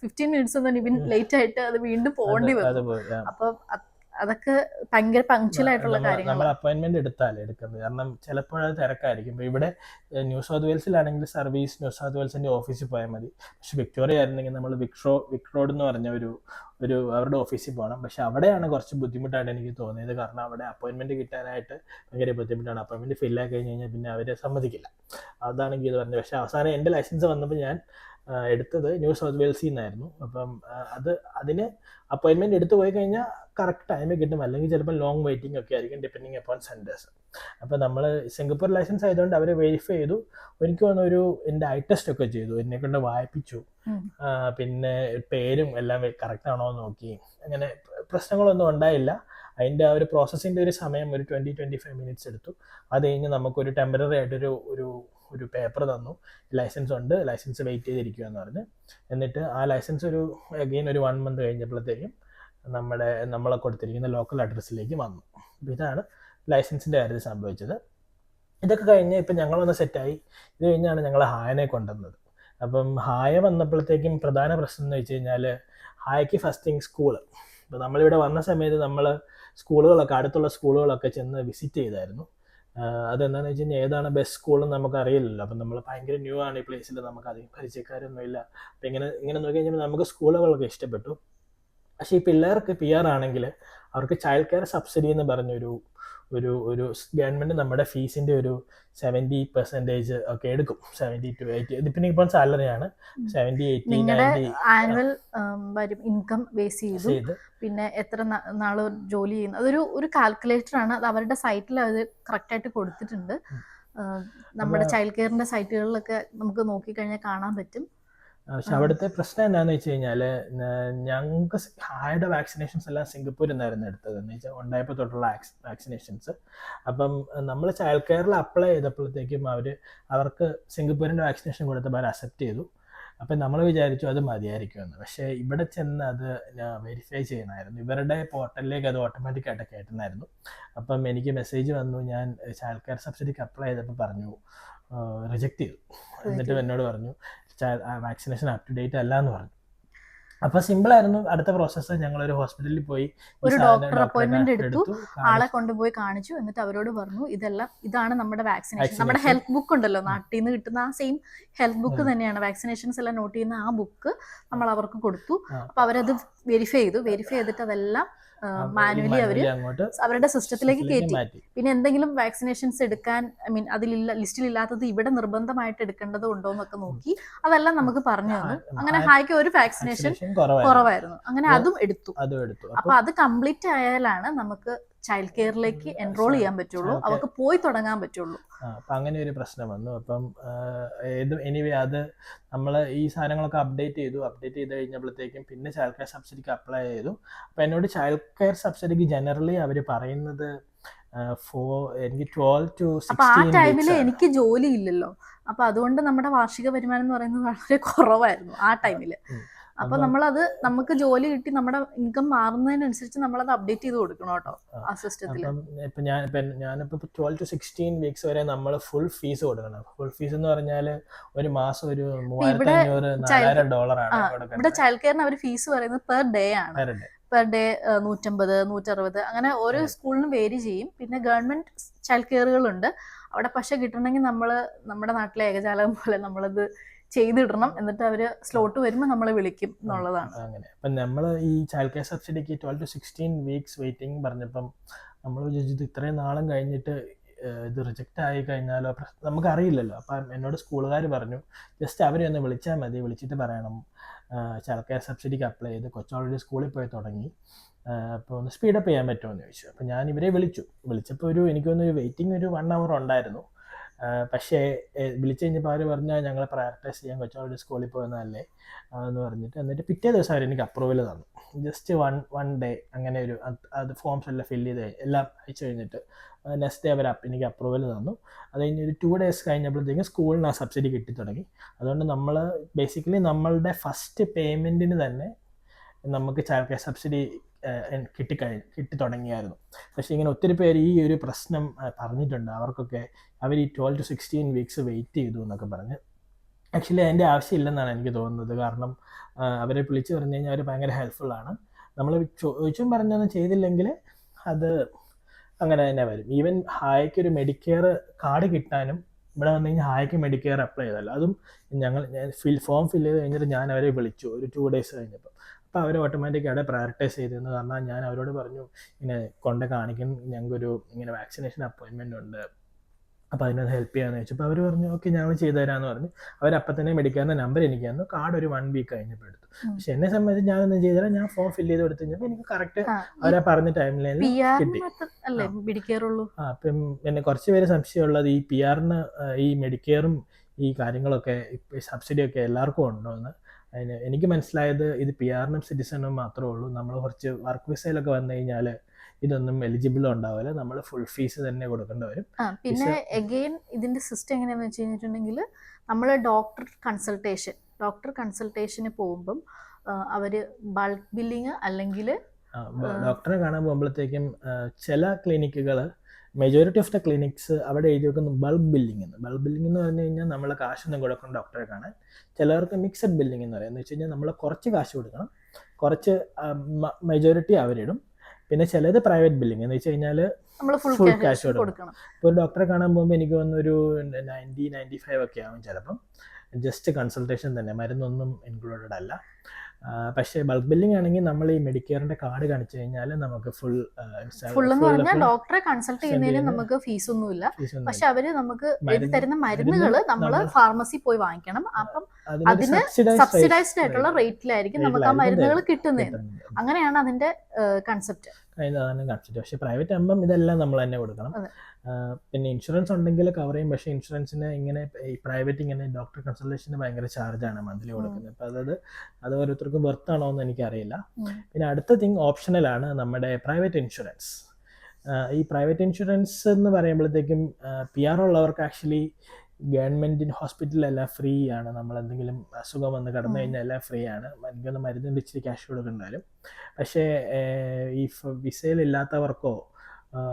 ഫിഫ്റ്റീൻ മിനിറ്റ്സ് ഒന്നും നിവിൻ ഉം. ലേറ്റ് ആയിട്ട് അത് വീണ്ടും പോകേണ്ടി ആ. അപ്പൊ അതൊക്കെ ഭയങ്കര പങ്ക്ച്വൽ ആയിട്ടുള്ള നമ്മൾ അപ്പോയിന്റ്മെന്റ് എടുത്താലേ എടുക്കുന്നത്. കാരണം ചിലപ്പോൾ അത് തിരക്കായിരിക്കും. ഇവിടെ ന്യൂ സൗത്ത് വെയിൽസിലാണെങ്കിൽ സർവീസ് ന്യൂ സൗത്ത് വെയിൽസിന്റെ ഓഫീസിൽ പോയാൽ മതി. പക്ഷെ വിക്ടോറിയ ആയിരുന്നെങ്കിൽ നമ്മൾ വിക്ട്രോ വിക്ട്രോഡ് എന്ന് പറഞ്ഞ ഒരു ഒരു അവരുടെ ഓഫീസിൽ പോകണം പക്ഷെ അവിടെയാണ് കുറച്ച് ബുദ്ധിമുട്ടായിട്ട് എനിക്ക് തോന്നിയത്. കാരണം അവിടെ അപ്പോയിന്റ്മെന്റ് കിട്ടാനായിട്ട് ഭയങ്കര ബുദ്ധിമുട്ടാണ്. അപ്പോയിന്റ്മെന്റ് ഫില്ലാക്കി കഴിഞ്ഞ് കഴിഞ്ഞാൽ പിന്നെ അവരെ സമ്മതിക്കില്ല. അതാണെങ്കിൽ ഇത് പറഞ്ഞത്. പക്ഷെ അവസാനം എന്റെ ലൈസൻസ് വന്നപ്പോൾ ഞാൻ എടുത്തത് ന്യൂ സൗത്ത് വെയിൽസിൽ നിന്നായിരുന്നു. അപ്പം അത് അതിന് അപ്പോയിന്റ്മെന്റ് എടുത്തു പോയി കഴിഞ്ഞാൽ കറക്റ്റ് ടൈമിൽ കിട്ടും. അല്ലെങ്കിൽ ചിലപ്പോൾ ലോങ് വെയിറ്റിംഗ് ഒക്കെ ആയിരിക്കും ഡിപ്പെൻഡിങ് അപ്പോൺ സെന്റേഴ്സ് അപ്പോൾ നമ്മൾ സിംഗപ്പൂർ ലൈസൻസ് ആയതുകൊണ്ട് അവർ വെരിഫൈ ചെയ്തു. എനിക്ക് വന്നൊരു എന്റെ ഐ ടെസ്റ്റ് ഒക്കെ ചെയ്തു. എന്നെ കൊണ്ട് വായിപ്പിച്ചു. പിന്നെ പേരും എല്ലാം കറക്റ്റ് ആണോ എന്ന് നോക്കി. അങ്ങനെ പ്രശ്നങ്ങളൊന്നും ഉണ്ടായില്ല. അതിന്റെ ആ ഒരു പ്രോസസ്സിന്റെ ഒരു സമയം ഒരു ട്വന്റി ട്വന്റി ഫൈവ് മിനിറ്റ്സ് എടുത്തു. അത് കഴിഞ്ഞ് നമുക്കൊരു ടെമ്പററി ആയിട്ടൊരു ഒരു ഒരു പേപ്പർ തന്നു. ലൈസൻസ് ഉണ്ട്. ലൈസൻസ് വെയിറ്റ് ചെയ്തിരിക്കുക എന്ന് പറഞ്ഞ്. എന്നിട്ട് ആ ലൈസൻസ് ഒരു അഗെയിൻ ഒരു വൺ മന്ത് കഴിഞ്ഞപ്പോഴത്തേക്കും നമ്മുടെ നമ്മളെ കൊടുത്തിരിക്കുന്ന ലോക്കൽ അഡ്രസ്സിലേക്ക് വന്നു. അപ്പോൾ ഇതാണ് ലൈസൻസിന്റെ കാര്യത്തിൽ സംഭവിച്ചത്. ഇതൊക്കെ കഴിഞ്ഞ് ഇപ്പം ഞങ്ങൾ വന്ന് സെറ്റായി ഇത് കഴിഞ്ഞാണ് ഞങ്ങൾ ഹായനെ കൊണ്ടുവന്നത്. അപ്പം ഹായ വന്നപ്പോഴത്തേക്കും പ്രധാന പ്രശ്നം എന്ന് വെച്ച് കഴിഞ്ഞാൽ ഹായക്ക് തിങ് സ്കൂൾ അപ്പോൾ നമ്മളിവിടെ വന്ന സമയത്ത് നമ്മൾ സ്കൂളുകളൊക്കെ അടുത്തുള്ള സ്കൂളുകളൊക്കെ ചെന്ന് വിസിറ്റ് ചെയ്തായിരുന്നു. അതെന്താണെന്ന് വെച്ച് കഴിഞ്ഞാൽ ഏതാണ് ബെസ്റ്റ് സ്കൂളെന്ന് നമുക്ക് അറിയില്ലല്ലോ അപ്പം നമ്മൾ ഭയങ്കര ന്യൂ ആണ് ഈ പ്ലേസിൽ നമുക്ക് അധികം പരിചയക്കാരൊന്നുമില്ല. അപ്പം ഇങ്ങനെ ഇങ്ങനെ നോക്കി കഴിഞ്ഞാൽ നമുക്ക് സ്കൂളുകളൊക്കെ ഇഷ്ടപ്പെട്ടു. പക്ഷേ ഈ പിള്ളേർക്ക് പി ആർ ആണെങ്കിൽ അവർക്ക് ചൈൽഡ് കെയർ സബ്സിഡി എന്ന് പറഞ്ഞൊരു ഒരു ഒരു ഗവൺമെന്റ് നമ്മുടെ ഫീസിന്റെ ഒരു സെവന്റി പെർസെന്റേജ് ഒക്കെ എടുക്കും. സെവന്റി ടു എയ്റ്റി ഇതിപ്പിന്നെ ഇപ്പം സാലറിയാണ് സെവന്റി എയ്റ്റി ആനുവൽ വരും ഇൻകം ബേസ് ചെയ്തു. പിന്നെ എത്ര ന- നാൾ ജോലി ചെയ്യുന്നു. അതൊരു ഒരു കാൽക്കുലേറ്റർ ആണ്. അത് അവരുടെ സൈറ്റിൽ അത് കറക്റ്റ് ആയിട്ട് കൊടുത്തിട്ടുണ്ട്. നമ്മുടെ ചൈൽഡ് കെയറിന്റെ സൈറ്റുകളിലൊക്കെ നമുക്ക് നോക്കിക്കഴിഞ്ഞാൽ കാണാൻ പറ്റും. പക്ഷെ അവിടുത്തെ പ്രശ്നം എന്താണെന്ന് വെച്ച് കഴിഞ്ഞാൽ ഞങ്ങൾക്ക് ഹായുടെ വാക്സിനേഷൻസ് എല്ലാം സിംഗപ്പൂരിൽ നിന്നായിരുന്നു എടുത്തത്. എന്ന് വെച്ചാൽ ഉണ്ടായപ്പോൾ തൊട്ടുള്ള വാക്സിനേഷൻസ് അപ്പം നമ്മൾ ചൈൽഡ് കെയറിൽ അപ്ലൈ ചെയ്തപ്പോഴത്തേക്കും അവർ അവർക്ക് സിംഗപ്പൂരിന്റെ വാക്സിനേഷൻ കൊടുത്തപ്പോൾ അവർ അക്സെപ്റ്റ് ചെയ്തു. അപ്പം നമ്മൾ വിചാരിച്ചു അത് മതിയായിരിക്കുമെന്ന്. പക്ഷേ ഇവിടെ ചെന്ന് അത് വെരിഫൈ ചെയ്യണമായിരുന്നു ഇവരുടെ പോർട്ടലിലേക്ക് അത് ഓട്ടോമാറ്റിക് ആയിട്ട് കയറ്റുന്നായിരുന്നു അപ്പം എനിക്ക് മെസ്സേജ് വന്നു ഞാൻ ചൈൽഡ് കെയർ സബ്സിഡിക്ക് അപ്ലൈ ചെയ്തപ്പോൾ പറഞ്ഞു റിജക്റ്റ് ചെയ്തു. എന്നിട്ട് എന്നോട് പറഞ്ഞു വാക്സിനേഷൻ അപ് ടു ഡേറ്റ് അല്ല എന്ന് പറഞ്ഞു. അപ്പൊ സിമ്പിൾ ആയിരുന്നു. അടുത്ത പ്രോസസ്സ് ഞങ്ങൾ ഒരു ഹോസ്പിറ്റലിൽ പോയി ഒരു ഡോക്ടർ അപ്പോയിന്റ്മെന്റ് എടുത്തു. ആളെ കൊണ്ടുപോയി കാണിച്ചു. എന്നിട്ട് അവരോട് പറഞ്ഞു ഇതെല്ലാം ഇതാണ് നമ്മുടെ വാക്സിനേഷൻ നമ്മുടെ ഹെൽത്ത് ബുക്ക് ഉണ്ടല്ലോ നാട്ടിൽ നിന്ന് കിട്ടുന്ന ആ സെയിം ഹെൽത്ത് ബുക്ക് തന്നെയാണ്. വാക്സിനേഷൻസ് എല്ലാം നോട്ട് ചെയ്യുന്ന ആ ബുക്ക് നമ്മൾ അവർക്ക് കൊടുത്തു. അപ്പൊ അവരത് വെരിഫൈ ചെയ്തു. വെരിഫൈ ചെയ്തിട്ട് അതെല്ലാം മാനുവലി അവർ അവരുടെ സിസ്റ്റത്തിലേക്ക് കയറ്റി. പിന്നെ എന്തെങ്കിലും വാക്സിനേഷൻസ് എടുക്കാൻ ഐ മീൻ അതിലില്ല ലിസ്റ്റിൽ ഇല്ലാത്തത് ഇവിടെ നിർബന്ധമായിട്ട് എടുക്കേണ്ടത് ഉണ്ടോ എന്നൊക്കെ നോക്കി അതെല്ലാം നമുക്ക് പറഞ്ഞു തന്നു. അങ്ങനെ ഹായ്ക്ക് ഒരു വാക്സിനേഷൻ കുറവായിരുന്നു. അങ്ങനെ അത് എടുത്തു. അപ്പൊ അത് കംപ്ലീറ്റ് ആയാലാണ് നമുക്ക് ചൈൽഡ് കെയറിലേക്ക് എൻറോൾ ചെയ്യാൻ പറ്റുള്ളൂ. അവർക്ക് പോയി തുടങ്ങാൻ പറ്റുള്ളൂ. അപ്പം അങ്ങനെ ഒരു പ്രശ്നം വന്നു. അപ്പം ഏത് എനിവേ അത് നമ്മൾ ഈ സാധനങ്ങളൊക്കെ അപ്ഡേറ്റ് ചെയ്തു. അപ്ഡേറ്റ് ചെയ്ത് കഴിഞ്ഞപ്പോഴത്തേക്കും പിന്നെ ചൈൽഡ് കെയർ സബ്സിഡിക്ക് അപ്ലൈ ചെയ്തു. അപ്പം എന്നോട് ചൈൽഡ് കെയർ സബ്സിഡിക്ക് ജനറലി അവർ പറയുന്നത് എനിക്ക് ട്വൽവ് ടു അപ്പൊ ആ ടൈമിൽ എനിക്ക് ജോലി ഇല്ലല്ലോ. അപ്പൊ അതുകൊണ്ട് നമ്മുടെ വാർഷിക വരുമാനം എന്ന് പറയുന്നത് വളരെ കുറവായിരുന്നു ആ ടൈമിൽ ഉം. അപ്പൊ നമ്മളത് നമുക്ക് ജോലി കിട്ടി നമ്മുടെ ഇൻകം മാറുന്നതിനനുസരിച്ച് നമ്മളത് അപ്ഡേറ്റ് ചെയ്ത് കൊടുക്കണം കേട്ടോ ആ. സിസ്റ്റത്തിൽ ഇപ്പൊ ഞാൻ ഞാനിപ്പോ ട്വൽവ് ടു സിക്സ്റ്റീൻ വീക്സ് വരെ നമ്മൾ ഫുൾ ഫീസ് കൊടുക്കണം. ഫുൾ ഫീസ് എന്ന് പറഞ്ഞാൽ ഒരു മാസം ഒരു മൂവായിരത്തി അഞ്ഞൂറ് നാലായിരം ഡോളറാണ് ഇവിടെ ചൈൽഡ് കെയറിന് അവർ ഫീസ് പറയുന്നത് പെർ ഡേ ആണ്. Per day. പെർ ഡേ നൂറ്റമ്പത് നൂറ്ററുപത് അങ്ങനെ ഓരോ സ്കൂളിനും വേരി ചെയ്യും. പിന്നെ ഗവൺമെന്റ് ചൈൽഡ് കെയറുകളുണ്ട് അവിടെ പക്ഷെ കിട്ടണമെങ്കിൽ നമ്മൾ നമ്മുടെ നാട്ടിലെ ഏകജാലകം പോലെ നമ്മളത് ചെയ്തിടണം എന്നിട്ട് അവർ സ്ലോട്ട് വരുമ്പോൾ നമ്മളെ വിളിക്കും എന്നുള്ളതാണ്. അങ്ങനെ. അപ്പം നമ്മൾ ഈ child care സബ്സിഡിക്ക് twelve to sixteen weeks waiting പറഞ്ഞപ്പം നമ്മൾ വിചാരിച്ചത് ഇത്രയും നാളും കഴിഞ്ഞിട്ട് ഇത് റിജക്റ്റ് ആയി കഴിഞ്ഞാലോ? നമുക്കറിയില്ലല്ലോ. നമുക്ക് അറിയില്ലല്ലോ അപ്പം എന്നോട് സ്കൂളുകാർ പറഞ്ഞു ജസ്റ്റ് അവരെ ഒന്ന് വിളിച്ചാൽ മതി. വിളിച്ചിട്ട് പറയണം. ചൈൽഡ് കെയർ സബ്സിഡിക്ക് അപ്ലൈ ചെയ്ത് കൊച്ചു ഓൾറെഡി സ്കൂളിൽ പോയി തുടങ്ങി. അപ്പോൾ ഒന്ന് സ്പീഡപ്പ് ചെയ്യാൻ പറ്റുമോ? എന്ന് ചോദിച്ചു. അപ്പോൾ ഞാൻ ഇവരെ വിളിച്ചു. വിളിച്ചപ്പോൾ ഒരു എനിക്കൊന്നൊരു വെയിറ്റിംഗ് ഒരു വൺ അവർ ഉണ്ടായിരുന്നു. പക്ഷേ വിളിച്ചു കഴിഞ്ഞപ്പോൾ അവർ പറഞ്ഞാൽ ഞങ്ങളെ പ്രയോറിറ്റൈസ് ചെയ്യാൻ കൊച്ചു ഓൾറെഡി സ്കൂളിൽ പോയെന്നല്ലേ എന്ന് പറഞ്ഞിട്ട് എന്നിട്ട് പിറ്റേ ദിവസം അവർ എനിക്ക് അപ്രൂവൽ തന്നു. ജസ്റ്റ് വൺ വൺ ഡേ അങ്ങനെ ഒരു അത് ഫോംസ് എല്ലാം ഫില്ല് ചെയ്ത് എല്ലാം അയച്ചു കഴിഞ്ഞിട്ട് നെക്സ്റ്റ് ഡേ അവർ എനിക്ക് അപ്രൂവൽ തന്നു. അത് കഴിഞ്ഞ് ഒരു ടു ഡേയ്സ് കഴിഞ്ഞപ്പോഴത്തേക്കും സ്കൂളിന് ആ സബ്സിഡി കിട്ടി തുടങ്ങി. അതുകൊണ്ട് നമ്മൾ ബേസിക്കലി നമ്മളുടെ ഫസ്റ്റ് പേയ്മെന്റിന് തന്നെ നമുക്ക് ചാർക്കെ സബ്സിഡി കിട്ടിക്കഴിഞ്ഞു കിട്ടി തുടങ്ങിയായിരുന്നു പക്ഷേ ഇങ്ങനെ ഒത്തിരി പേര് ഈ ഒരു പ്രശ്നം പറഞ്ഞിട്ടുണ്ട്. അവർക്കൊക്കെ അവർ ഈ twelve to sixteen weeks wait ചെയ്തു എന്നൊക്കെ പറഞ്ഞ്. ആക്ച്വലി അതിന്റെ ആവശ്യമില്ലെന്നാണ് എനിക്ക് തോന്നുന്നത്. കാരണം അവരെ വിളിച്ച് പറഞ്ഞു കഴിഞ്ഞാൽ അവർ ഭയങ്കര ഹെൽപ്ഫുൾ ആണ്. നമ്മൾ ചോദിച്ചും പറഞ്ഞൊന്നും ചെയ്തില്ലെങ്കിൽ അത് അങ്ങനെ തന്നെ വരും. ഈവൻ ഹായ്ക്ക് ഒരു മെഡിക്കെയർ കാർഡ് കിട്ടാനും ഇവിടെ വന്നു കഴിഞ്ഞാൽ ഹായ്ക്ക് മെഡിക്കെയർ അപ്ലൈ ചെയ്തല്ലോ അതും ഞങ്ങൾ ഫിൽ ഫോം ഫില്ല് ചെയ്ത് കഴിഞ്ഞിട്ട് ഞാൻ അവരെ വിളിച്ചു ഒരു ടു ഡേയ്സ് കഴിഞ്ഞപ്പോൾ അപ്പോൾ അവർ ഓട്ടോമാറ്റിക് അവിടെ പ്രയോറിറ്റൈസ് ചെയ്തെന്ന് പറഞ്ഞാൽ ഞാൻ അവരോട് പറഞ്ഞു ഇങ്ങനെ കൊണ്ട് കാണിക്കാൻ ഞങ്ങൾക്കൊരു ഇങ്ങനെ വാക്സിനേഷൻ അപ്പോയിൻമെന്റ് ഉണ്ട്. അപ്പോൾ അതിനൊന്ന് ഹെൽപ്പ് ചെയ്യാമെന്ന് ചോദിച്ചു. അപ്പോൾ അവർ പറഞ്ഞു ഓക്കെ ഞങ്ങൾ ചെയ്തു തരാമെന്ന് പറഞ്ഞു. അവരപ്പം തന്നെ മെഡിക്കാറിന്റെ നമ്പർ എനിക്ക് തന്നു. കാർഡ് ഒരു വൺ വീക്ക് കഴിഞ്ഞപ്പോൾ എടുത്തു. പക്ഷെ എന്നെ സംബന്ധിച്ച് ഞാനൊന്നും ചെയ്തില്ല. ഞാൻ ഫോം ഫില്ല് ചെയ്ത് കൊടുത്തു കഴിഞ്ഞപ്പോൾ എനിക്ക് കറക്റ്റ് അവരെ പറഞ്ഞ ടൈമിൽ കിട്ടി. ആ. അപ്പം എന്നെ കുറച്ച് പേര് സംശയമുള്ളത് ഈ പി ആറിന് ഈ മെഡിക്കെയറും ഈ കാര്യങ്ങളൊക്കെ സബ്സിഡി ഒക്കെ എല്ലാവർക്കും ഉണ്ടോ എന്ന് അതിന് എനിക്ക് മനസ്സിലായത് ഇത് പി ആറിനും സിറ്റിസണും മാത്രമേ ഉള്ളൂ. നമ്മൾ കുറച്ച് വർക്ക് വിസയിലൊക്കെ വന്നു കഴിഞ്ഞാൽ ഇതൊന്നും എലിജിബിൾ ഉണ്ടാവില്ല. നമ്മൾ ഫുൾ ഫീസ് തന്നെ കൊടുക്കേണ്ടി വരും. പിന്നെ എഗെയിൻ ഇതിന്റെ സിസ്റ്റം എങ്ങനെയാന്ന് വെച്ച് കഴിഞ്ഞിട്ടുണ്ടെങ്കിൽ നമ്മൾ ഡോക്ടർ കൺസൾട്ടേഷൻ ഡോക്ടർ കൺസൾട്ടേഷന് പോകുമ്പം അവർ അവർ ബൾക്ക് ബില്ലിങ് അല്ലെങ്കിൽ ഡോക്ടറെ കാണാൻ പോകുമ്പോഴത്തേക്കും ചില ക്ലിനിക്കുകൾ മെജോറിറ്റി ഓഫ് ദ ക്ലിനിക്സ് അവിടെ എഴുതി വെക്കുന്നു ബൾബ് ബില്ലിംഗ് എന്ന്. ബൾബ് ബില്ലിംഗ് എന്ന് പറഞ്ഞു കഴിഞ്ഞാൽ നമ്മൾ കാശൊന്നും കൊടുക്കണം ഡോക്ടറെ കാണാൻ. ചിലർക്ക് മിക്സഡ് ബില്ലിംഗ് എന്ന് പറയുന്നത് വെച്ച് കഴിഞ്ഞാൽ നമ്മൾ കുറച്ച് കാശ് കൊടുക്കണം. കുറച്ച് മെജോറിറ്റി അവരിടും പിന്നെ ചിലത് പ്രൈവറ്റ് ബില്ലിംഗ് എന്ന് വെച്ച് കഴിഞ്ഞാൽ നമ്മൾ ഫുൾ ക്യാഷ് കൊടുക്കണം. ഇപ്പോൾ ഒരു ഡോക്ടറെ കാണാൻ പോകുമ്പോൾ എനിക്ക് വന്നൊരു നയന്റി നയന്റി ഫൈവ് ഒക്കെ ആവും ചിലപ്പം. ജസ്റ്റ് കൺസൾട്ടേഷൻ തന്നെ. മരുന്നൊന്നും ഇൻക്ലൂഡഡ് അല്ല. പക്ഷേ ബൾക്ക് ബില്ലിംഗ് ആണെങ്കിൽ നമ്മൾ ഈ മെഡിക്കെയറിന്റെ കാർഡ് കാണിച്ചു കഴിഞ്ഞാൽ നമുക്ക് ഫുൾ ഫുൾ എന്ന് പറഞ്ഞാൽ ഡോക്ടറെ കൺസൾട്ട് ചെയ്യുന്നതിന് നമുക്ക് ഫീസ് ഒന്നുമില്ല. പക്ഷെ അവർ നമുക്ക് തരുന്ന മരുന്നുകൾ നമ്മൾ ഫാർമസി പോയി വാങ്ങിക്കണം. അപ്പം അതിന് സബ്സിഡൈസ്ഡ് ആയിട്ടുള്ള റേറ്റിലായിരിക്കും നമുക്ക് ആ മരുന്നുകൾ കിട്ടുന്നത്. അങ്ങനെയാണ് അതിന്റെ കൺസെപ്റ്റ് കൺസെപ്റ്റ് പക്ഷെ പ്രൈവറ്റ് ആകുമ്പം ഇതെല്ലാം നമ്മൾ തന്നെ കൊടുക്കണം. പിന്നെ ഇൻഷുറൻസ് ഉണ്ടെങ്കിൽ കവർ ചെയ്യും. പക്ഷേ ഇൻഷുറൻസിന് ഇങ്ങനെ ഈ പ്രൈവറ്റ് ഇങ്ങനെ ഡോക്ടർ കൺസൾട്ടേഷന് ഭയങ്കര ചാർജാണ് മന്ത്ലി കൊടുക്കുന്നത്. അപ്പോൾ അതായത് അത് ഓരോരുത്തർക്കും വർത്ത് ആണോ എന്ന് എനിക്കറിയില്ല. പിന്നെ അടുത്ത തിങ് ഓപ്ഷണലാണ് നമ്മുടെ പ്രൈവറ്റ് ഇൻഷുറൻസ് ഈ പ്രൈവറ്റ് ഇൻഷുറൻസ് എന്ന് പറയുമ്പോഴത്തേക്കും പി ആർ ഉള്ളവർക്ക് ആക്ച്വലി ഗവൺമെന്റ് ഹോസ്പിറ്റലെല്ലാം ഫ്രീ ആണ്. നമ്മൾ എന്തെങ്കിലും അസുഖം വന്ന് കടന്നു കഴിഞ്ഞാൽ എല്ലാം ഫ്രീ ആണ്. എനിക്കൊന്ന് മരുന്നിന്റെ ഇച്ചിരി ക്യാഷ് കൊടുക്കണ്ടാലും പക്ഷേ ഈ വിസയിൽ ഇല്ലാത്തവർക്കോ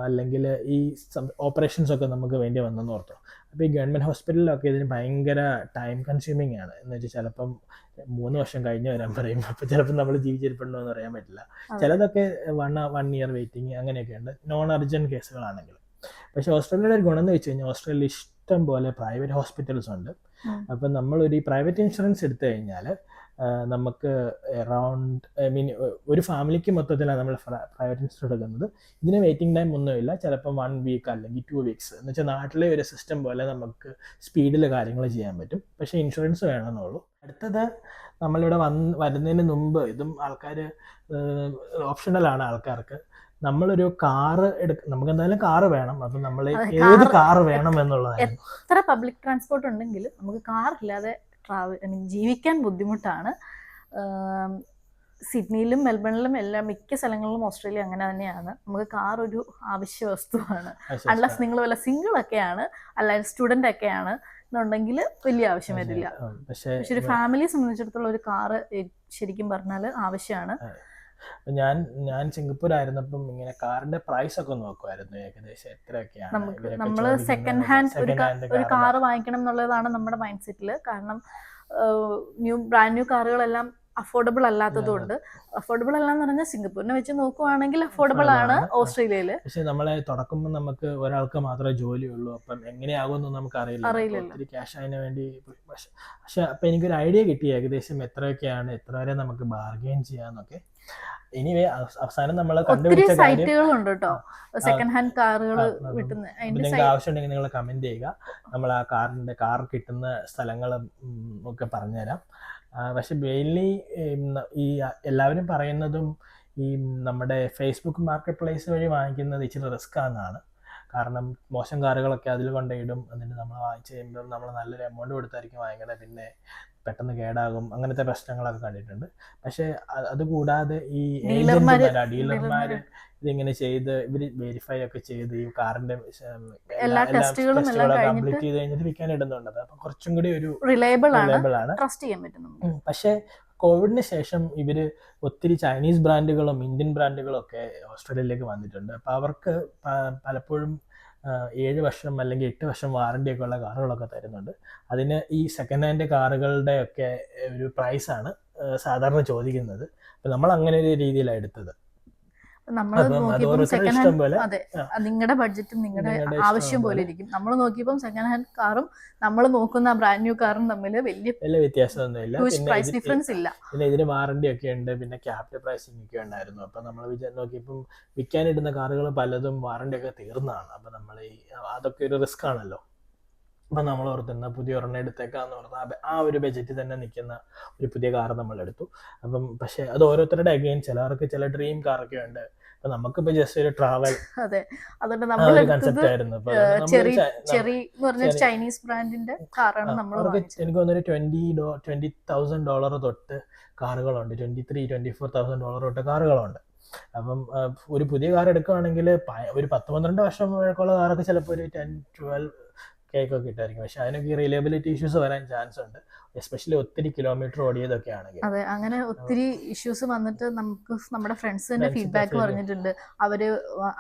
അല്ലെങ്കിൽ ഈ ഓപ്പറേഷൻസ് ഒക്കെ നമുക്ക് വേണ്ടി വന്നെന്ന് ഓർത്തു. അപ്പോൾ ഈ ഗവൺമെന്റ് ഹോസ്പിറ്റലിലൊക്കെ ഇതിന് ഭയങ്കര ടൈം കൺസ്യൂമിങ് ആണ്. എന്ന് വെച്ചാൽ ചിലപ്പം മൂന്ന് വർഷം കഴിഞ്ഞ് വരാൻ പറയും. അപ്പോൾ ചിലപ്പോൾ നമ്മൾ ജീവിച്ചിരിപ്പുണ്ടോ എന്ന് അറിയാൻ പറ്റില്ല. ചിലതൊക്കെ വൺ വൺ ഇയർ വെയിറ്റിംഗ് അങ്ങനെയൊക്കെ ഉണ്ട്. നോൺ അർജന്റ് കേസുകളാണെങ്കിൽ പക്ഷേ ഓസ്ട്രേലിയയുടെ ഒരു ഗുണം എന്ന് വെച്ച് കഴിഞ്ഞാൽ ഓസ്ട്രേലിയ ഇഷ്ടം പോലെ പ്രൈവറ്റ് ഹോസ്പിറ്റൽസ് ഉണ്ട്. അപ്പം നമ്മളൊരു ഈ പ്രൈവറ്റ് ഇൻഷുറൻസ് എടുത്തു കഴിഞ്ഞാൽ നമുക്ക് എറൗണ്ട് ഐ മീൻ ഒരു ഫാമിലിക്ക് മൊത്തത്തിലാണ് നമ്മൾ പ്രൈവറ്റ് ഇൻസ്റ്റർ എടുക്കുന്നത്. ഇതിന് വെയിറ്റിംഗ് ടൈം ഒന്നുമില്ല. ചിലപ്പോൾ വൺ വീക്ക് അല്ലെങ്കിൽ ടു വീക്സ് എന്ന് വെച്ചാൽ നാട്ടിലെ ഒരു സിസ്റ്റം പോലെ നമുക്ക് സ്പീഡിൽ കാര്യങ്ങൾ ചെയ്യാൻ പറ്റും. പക്ഷേ ഇൻഷുറൻസ് വേണമെന്നുള്ളൂ. അടുത്തത് നമ്മളിവിടെ വന്ന് വരുന്നതിന് മുമ്പ് ഇതും ആൾക്കാർ ഓപ്ഷണലാണ് ആൾക്കാർക്ക്. നമ്മളൊരു കാറ് എടുക്ക നമുക്ക് എന്തായാലും കാറ് വേണം അത് നമ്മൾ ഏത് കാറ് വേണം എന്നുള്ളതാണ് എത്ര പബ്ലിക് ട്രാൻസ്പോർട്ട് ഉണ്ടെങ്കിലും നമുക്ക് കാർ ഇല്ലാതെ ട്രാവൽ ഐ മീൻ ജീവിക്കാൻ ബുദ്ധിമുട്ടാണ്. സിഡ്നിയിലും മെൽബണിലും എല്ലാം മിക്ക സ്ഥലങ്ങളിലും ഓസ്ട്രേലിയ അങ്ങനെ തന്നെയാണ്. നമുക്ക് കാർ ഒരു ആവശ്യ വസ്തുവാണ്. അൺലസ് നിങ്ങൾ വല്ല സിംഗിൾ ഒക്കെയാണ് അല്ലാതെ സ്റ്റുഡന്റ് ഒക്കെയാണ് എന്നുണ്ടെങ്കിൽ വലിയ ആവശ്യം വരില്ല. പക്ഷേ പക്ഷെ ഒരു ഫാമിലിയെ സംബന്ധിച്ചിടത്തോളം ഒരു കാറ് ശരിക്കും പറഞ്ഞാൽ ആവശ്യമാണ്. ഞാൻ ഞാൻ സിംഗപ്പൂർ ആയിരുന്നപ്പം ഇങ്ങനെ കാറിന്റെ പ്രൈസ് ഒക്കെ നോക്കുമായിരുന്നു ഏകദേശം എത്രയൊക്കെയാണ് നമ്മൾ സെക്കൻഡ് ഹാൻഡ് ഒരു കാർ വാങ്ങിക്കണം എന്നുള്ളതാണ് നമ്മുടെ മൈൻഡ് സെറ്റിൽ കാരണം ന്യൂ ബ്രാൻഡ് ന്യൂ കാറുകളെല്ലാം അഫോർഡബിൾ അല്ലാത്തതുകൊണ്ട്. അഫോർഡബിൾ അല്ലാന്ന് പറഞ്ഞാൽ സിംഗപ്പൂരിനെ വെച്ച് നോക്കുവാണെങ്കിൽ അഫോർഡബിൾ ആണ്. ഓസ്ട്രേലിയയിൽ ഓസ്ട്രേലിയയിൽ. പക്ഷെ നമ്മളെ തുടക്കുമ്പോൾ നമുക്ക് ഒരാൾക്ക് മാത്രമേ ജോലിയുള്ളൂ. അപ്പം എങ്ങനെയാകുമെന്ന് നമുക്ക് അറിയില്ല. ഒത്തിരി ക്യാഷ് അതിന് വേണ്ടി പക്ഷെ അപ്പം എനിക്കൊരു ഐഡിയ കിട്ടി. ഏകദേശം എത്രയൊക്കെയാണ് എത്ര വരെ നമുക്ക് ബാർഗെയിൻ ചെയ്യാന്നൊക്കെ. എനിവേ അവസാനം നമ്മൾ കണ്ടുപിടിച്ച സൈറ്റുകളുണ്ട് കേട്ടോ. സെക്കൻഡ് ഹാൻഡ് കാറുകൾ നിങ്ങൾക്ക് ആവശ്യമുണ്ടെങ്കിൽ നിങ്ങൾ കമന്റ് ചെയ്യുക. നമ്മൾ ആ കാറിന്റെ കാർ കിട്ടുന്ന സ്ഥലങ്ങളും ഒക്കെ പറഞ്ഞുതരാം. പക്ഷെ മെയിൻലി ഈ എല്ലാവരും പറയുന്നതും ഈ നമ്മുടെ ഫേസ്ബുക്ക് മാർക്കറ്റ് പ്ലേസ് വഴി വാങ്ങിക്കുന്നത് ഇച്ചിരി റിസ്ക് ആണെന്നാണ്. കാരണം മോശം കാറുകളൊക്കെ അതിൽ കൊണ്ടിടും എന്നിട്ട് നമ്മൾ വാങ്ങിച്ച് കഴിയുമ്പോൾ നമ്മൾ നല്ലൊരു എമൗണ്ട് കൊടുത്തായിരിക്കും വാങ്ങിക്കുന്നത് പിന്നെ പെട്ടെന്ന് കേടാകും. അങ്ങനത്തെ പ്രശ്നങ്ങളൊക്കെ കണ്ടിട്ടുണ്ട്. പക്ഷേ അതുകൂടാതെ ഈ ഡീലർമാര് ഇതിങ്ങനെ ചെയ്ത് ഇവർ വെരിഫൈ ഒക്കെ ചെയ്ത് ഈ കാറിന്റെ എല്ലാ ടെസ്റ്റുകളും കംപ്ലീറ്റ് ചെയ്ത് കഴിഞ്ഞിട്ട് വിൽക്കാൻ ഇടുന്നുണ്ട്. അപ്പം കുറച്ചും കൂടി ഒരു റിലയബിൾ ആണ്. പക്ഷേ കോവിഡിന് ശേഷം ഇവർ ഒത്തിരി ചൈനീസ് ബ്രാൻഡുകളും ഇന്ത്യൻ ബ്രാൻഡുകളും ഒക്കെ ഓസ്ട്രേലിയയിലേക്ക് വന്നിട്ടുണ്ട്. അപ്പോൾ അവർക്ക് പലപ്പോഴും ഏഴ് വർഷം അല്ലെങ്കിൽ എട്ട് വർഷം വാറണ്ടി ഒക്കെ ഉള്ള കാറുകളൊക്കെ തരുന്നുണ്ട്. അതിന് ഈ സെക്കൻഡ് ഹാൻഡ് കാറുകളുടെ ഒക്കെ ഒരു പ്രൈസാണ് സാധാരണ ചോദിക്കുന്നത്. അപ്പോൾ നമ്മൾ അങ്ങനെ ഒരു രീതിയിലാണ് എടുത്തത്. നമ്മൾ നോക്കിയപ്പോൾ സെക്കൻഡ് ഹാൻഡ് അതെ നിങ്ങളുടെ ബഡ്ജറ്റും നിങ്ങളുടെ ആവശ്യം പോലെ. ഇരിക്കും നമ്മൾ നോക്കിയപ്പോൾ സെക്കൻഡ് ഹാൻഡ് കാറും നമ്മൾ നോക്കുന്ന ബ്രാൻഡ് ന്യൂ കാറും തമ്മിൽ വലിയ വലിയ വ്യത്യാസമൊന്നുമില്ല പ്രൈസ് ഡിഫറൻസ് ഇല്ല. പിന്നെ ഇതിന് വാറണ്ടി ഒക്കെ ഉണ്ട്. പിന്നെ ക്യാപിറ്റൽ പ്രൈസിംഗ് ഒക്കെ ഉണ്ടായിരുന്നു. അപ്പൊ നമ്മൾ നോക്കിയപ്പോൾ വിൽക്കാനിടുന്ന കാറുകൾ പലതും വാറണ്ടി ഒക്കെ തീർന്നതാണ് അപ്പൊ നമ്മൾ അതൊക്കെ ഒരു റിസ്ക് ആണല്ലോ. അപ്പൊ നമ്മൾ ഓർത്തുന്ന പുതിയ ഒരെണ്ണം എടുത്തേക്കാന്ന് പറഞ്ഞാൽ ആ ഒരു ബജറ്റിൽ തന്നെ നിൽക്കുന്ന ഒരു പുതിയ കാർ നമ്മൾ എടുത്തു. അപ്പം പക്ഷേ അത് ഓരോരുത്തരുടെ അഗെയിൻ ചിലവർക്ക് ചില ഡ്രീം കാറൊക്കെ ഉണ്ട്. അപ്പൊ നമുക്കിപ്പോ ജസ്റ്റ് ഒരു ട്രാവൽ അതെ. അതുകൊണ്ട് നമ്മൾ കൺസെപ്റ്റ് ആയിരുന്നു. ചെറി ചെറി എന്ന് പറഞ്ഞ ചൈനീസ് ബ്രാൻഡിന്റെ കാറാണ് നമ്മൾ എനിക്ക് തോന്നുന്നു ട്വന്റി ട്വന്റി തൗസൻഡ് ഡോളർ തൊട്ട് കാറുകളുണ്ട്. Twenty three twenty four thousand dollar തൊട്ട് കാറുകളുണ്ട്. അപ്പം ഒരു പുതിയ കാർ എടുക്കുകയാണെങ്കിൽ ഒരു പത്ത് പന്ത്രണ്ട് വർഷം വഴക്കമുള്ള കാറൊക്കെ ചിലപ്പോൾ ഒരു ടെൻ ട്വൽവ് കേക്കൊക്കെ ഇട്ടായിരിക്കും. പക്ഷെ അതിനൊക്കെ റിലയബിലിറ്റി ഇഷ്യൂസ് വരാൻ ചാൻസ് ഉണ്ട്. എസ്പെഷ്യലി ഒത്തിരി കിലോമീറ്റർ ഓടിയതൊക്കെ ആണെങ്കിൽ അതെ അങ്ങനെ ഒത്തിരി ഇഷ്യൂസ് വന്നിട്ട് നമുക്ക് നമ്മുടെ ഫ്രണ്ട്സ് തന്നെ ഫീഡ്ബാക്ക് പറഞ്ഞിട്ടുണ്ട്. അവർ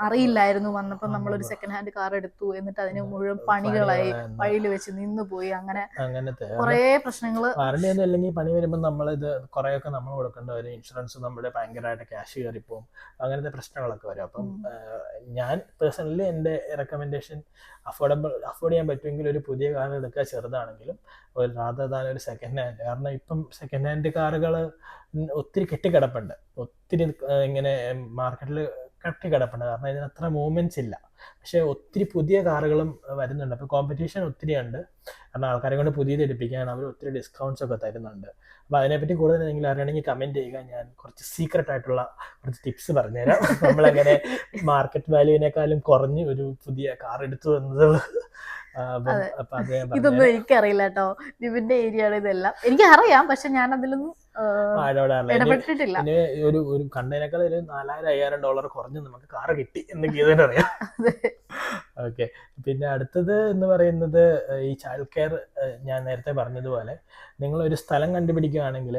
അറിയില്ലായിരുന്നു. വന്നപ്പോൾ നമ്മൾ നമ്മളൊരു സെക്കൻഡ് ഹാൻഡ് കാർ എടുത്തു. എന്നിട്ട് അതിന് മുഴുവൻ പണികളായി. വഴിയിൽ വെച്ച് നിന്ന് പോയി. അങ്ങനെ അങ്ങനത്തെ. കുറെ പ്രശ്നങ്ങൾ ആരുടെ അല്ലെങ്കിൽ പണി വരുമ്പോൾ നമ്മൾ ഇത് കുറെയൊക്കെ നമ്മൾ കൊടുക്കേണ്ട വരും ഇൻഷുറൻസ് നമ്മുടെ ഭയങ്കരമായിട്ട് ക്യാഷ് കയറിപ്പോവും. അങ്ങനത്തെ പ്രശ്നങ്ങളൊക്കെ വരും. അപ്പം ഞാൻ പേഴ്സണലി എന്റെ റെക്കമെൻഡേഷൻ അഫോർഡബിൾ അഫോർഡ് ചെയ്യാൻ പറ്റുമെങ്കിൽ ഒരു പുതിയ കാർ എടുക്കുക ചെറുതാണെങ്കിലും ഒരു റാദർ ദാൻ ഒരു സെക്കൻഡ് ഹാൻഡ് കാരണം ഇപ്പം സെക്കൻഡ് ഹാൻഡ് കാറുകൾ ഒത്തിരി കെട്ടിക്കിടപ്പുണ്ട്. ഒത്തിരി ഇങ്ങനെ മാർക്കറ്റിൽ കെട്ടിക്കിടപ്പുണ്ട്. കാരണം ഇതിന് അത്ര മൂവ്മെന്റ്സ് ഇല്ല. പക്ഷേ ഒത്തിരി പുതിയ കാറുകളും വരുന്നുണ്ട്. അപ്പോൾ കോമ്പറ്റീഷൻ ഒത്തിരി ഉണ്ട് കാരണം ആൾക്കാരെ കൊണ്ട് പുതിയത് എടുപ്പിക്കാൻ അവർ ഒത്തിരി ഡിസ്കൗണ്ട്സ് ഒക്കെ തരുന്നുണ്ട്. അപ്പോൾ അതിനെപ്പറ്റി കൂടുതൽ എന്തെങ്കിലും അറിയണമെങ്കിൽ കമന്റ് ചെയ്യുക. ഞാൻ കുറച്ച് സീക്രട്ട് ആയിട്ടുള്ള കുറച്ച് ടിപ്സ് പറഞ്ഞുതരാം. നമ്മളെങ്ങനെ മാർക്കറ്റ് വാല്യൂവിനേക്കാളും കുറഞ്ഞ് ഒരു പുതിയ കാർ എടുത്തു വന്നത് ഇതൊന്നും. എനിക്കറിയില്ല കേട്ടോ നിവിന്റെ ഏരിയ ആണ് ഇതെല്ലാം എനിക്ക് അറിയാം പക്ഷെ ഞാൻ അതിലൊന്നും ഇടപെട്ടിട്ടില്ല. ഒരു ഒരു കണ്ടതിനേക്കാൾ ഒരു നാലായിരം അയ്യായിരം ഡോളർ കുറഞ്ഞ് നമുക്ക് കാറ് കിട്ടി എന്ന് ഗീതന് അറിയാം. ഓക്കെ. പിന്നെ അടുത്തത് എന്ന് പറയുന്നത് ഈ ചൈൽഡ് കെയർ ഞാൻ നേരത്തെ പറഞ്ഞതുപോലെ നിങ്ങൾ ഒരു സ്ഥലം കണ്ടുപിടിക്കുകയാണെങ്കിൽ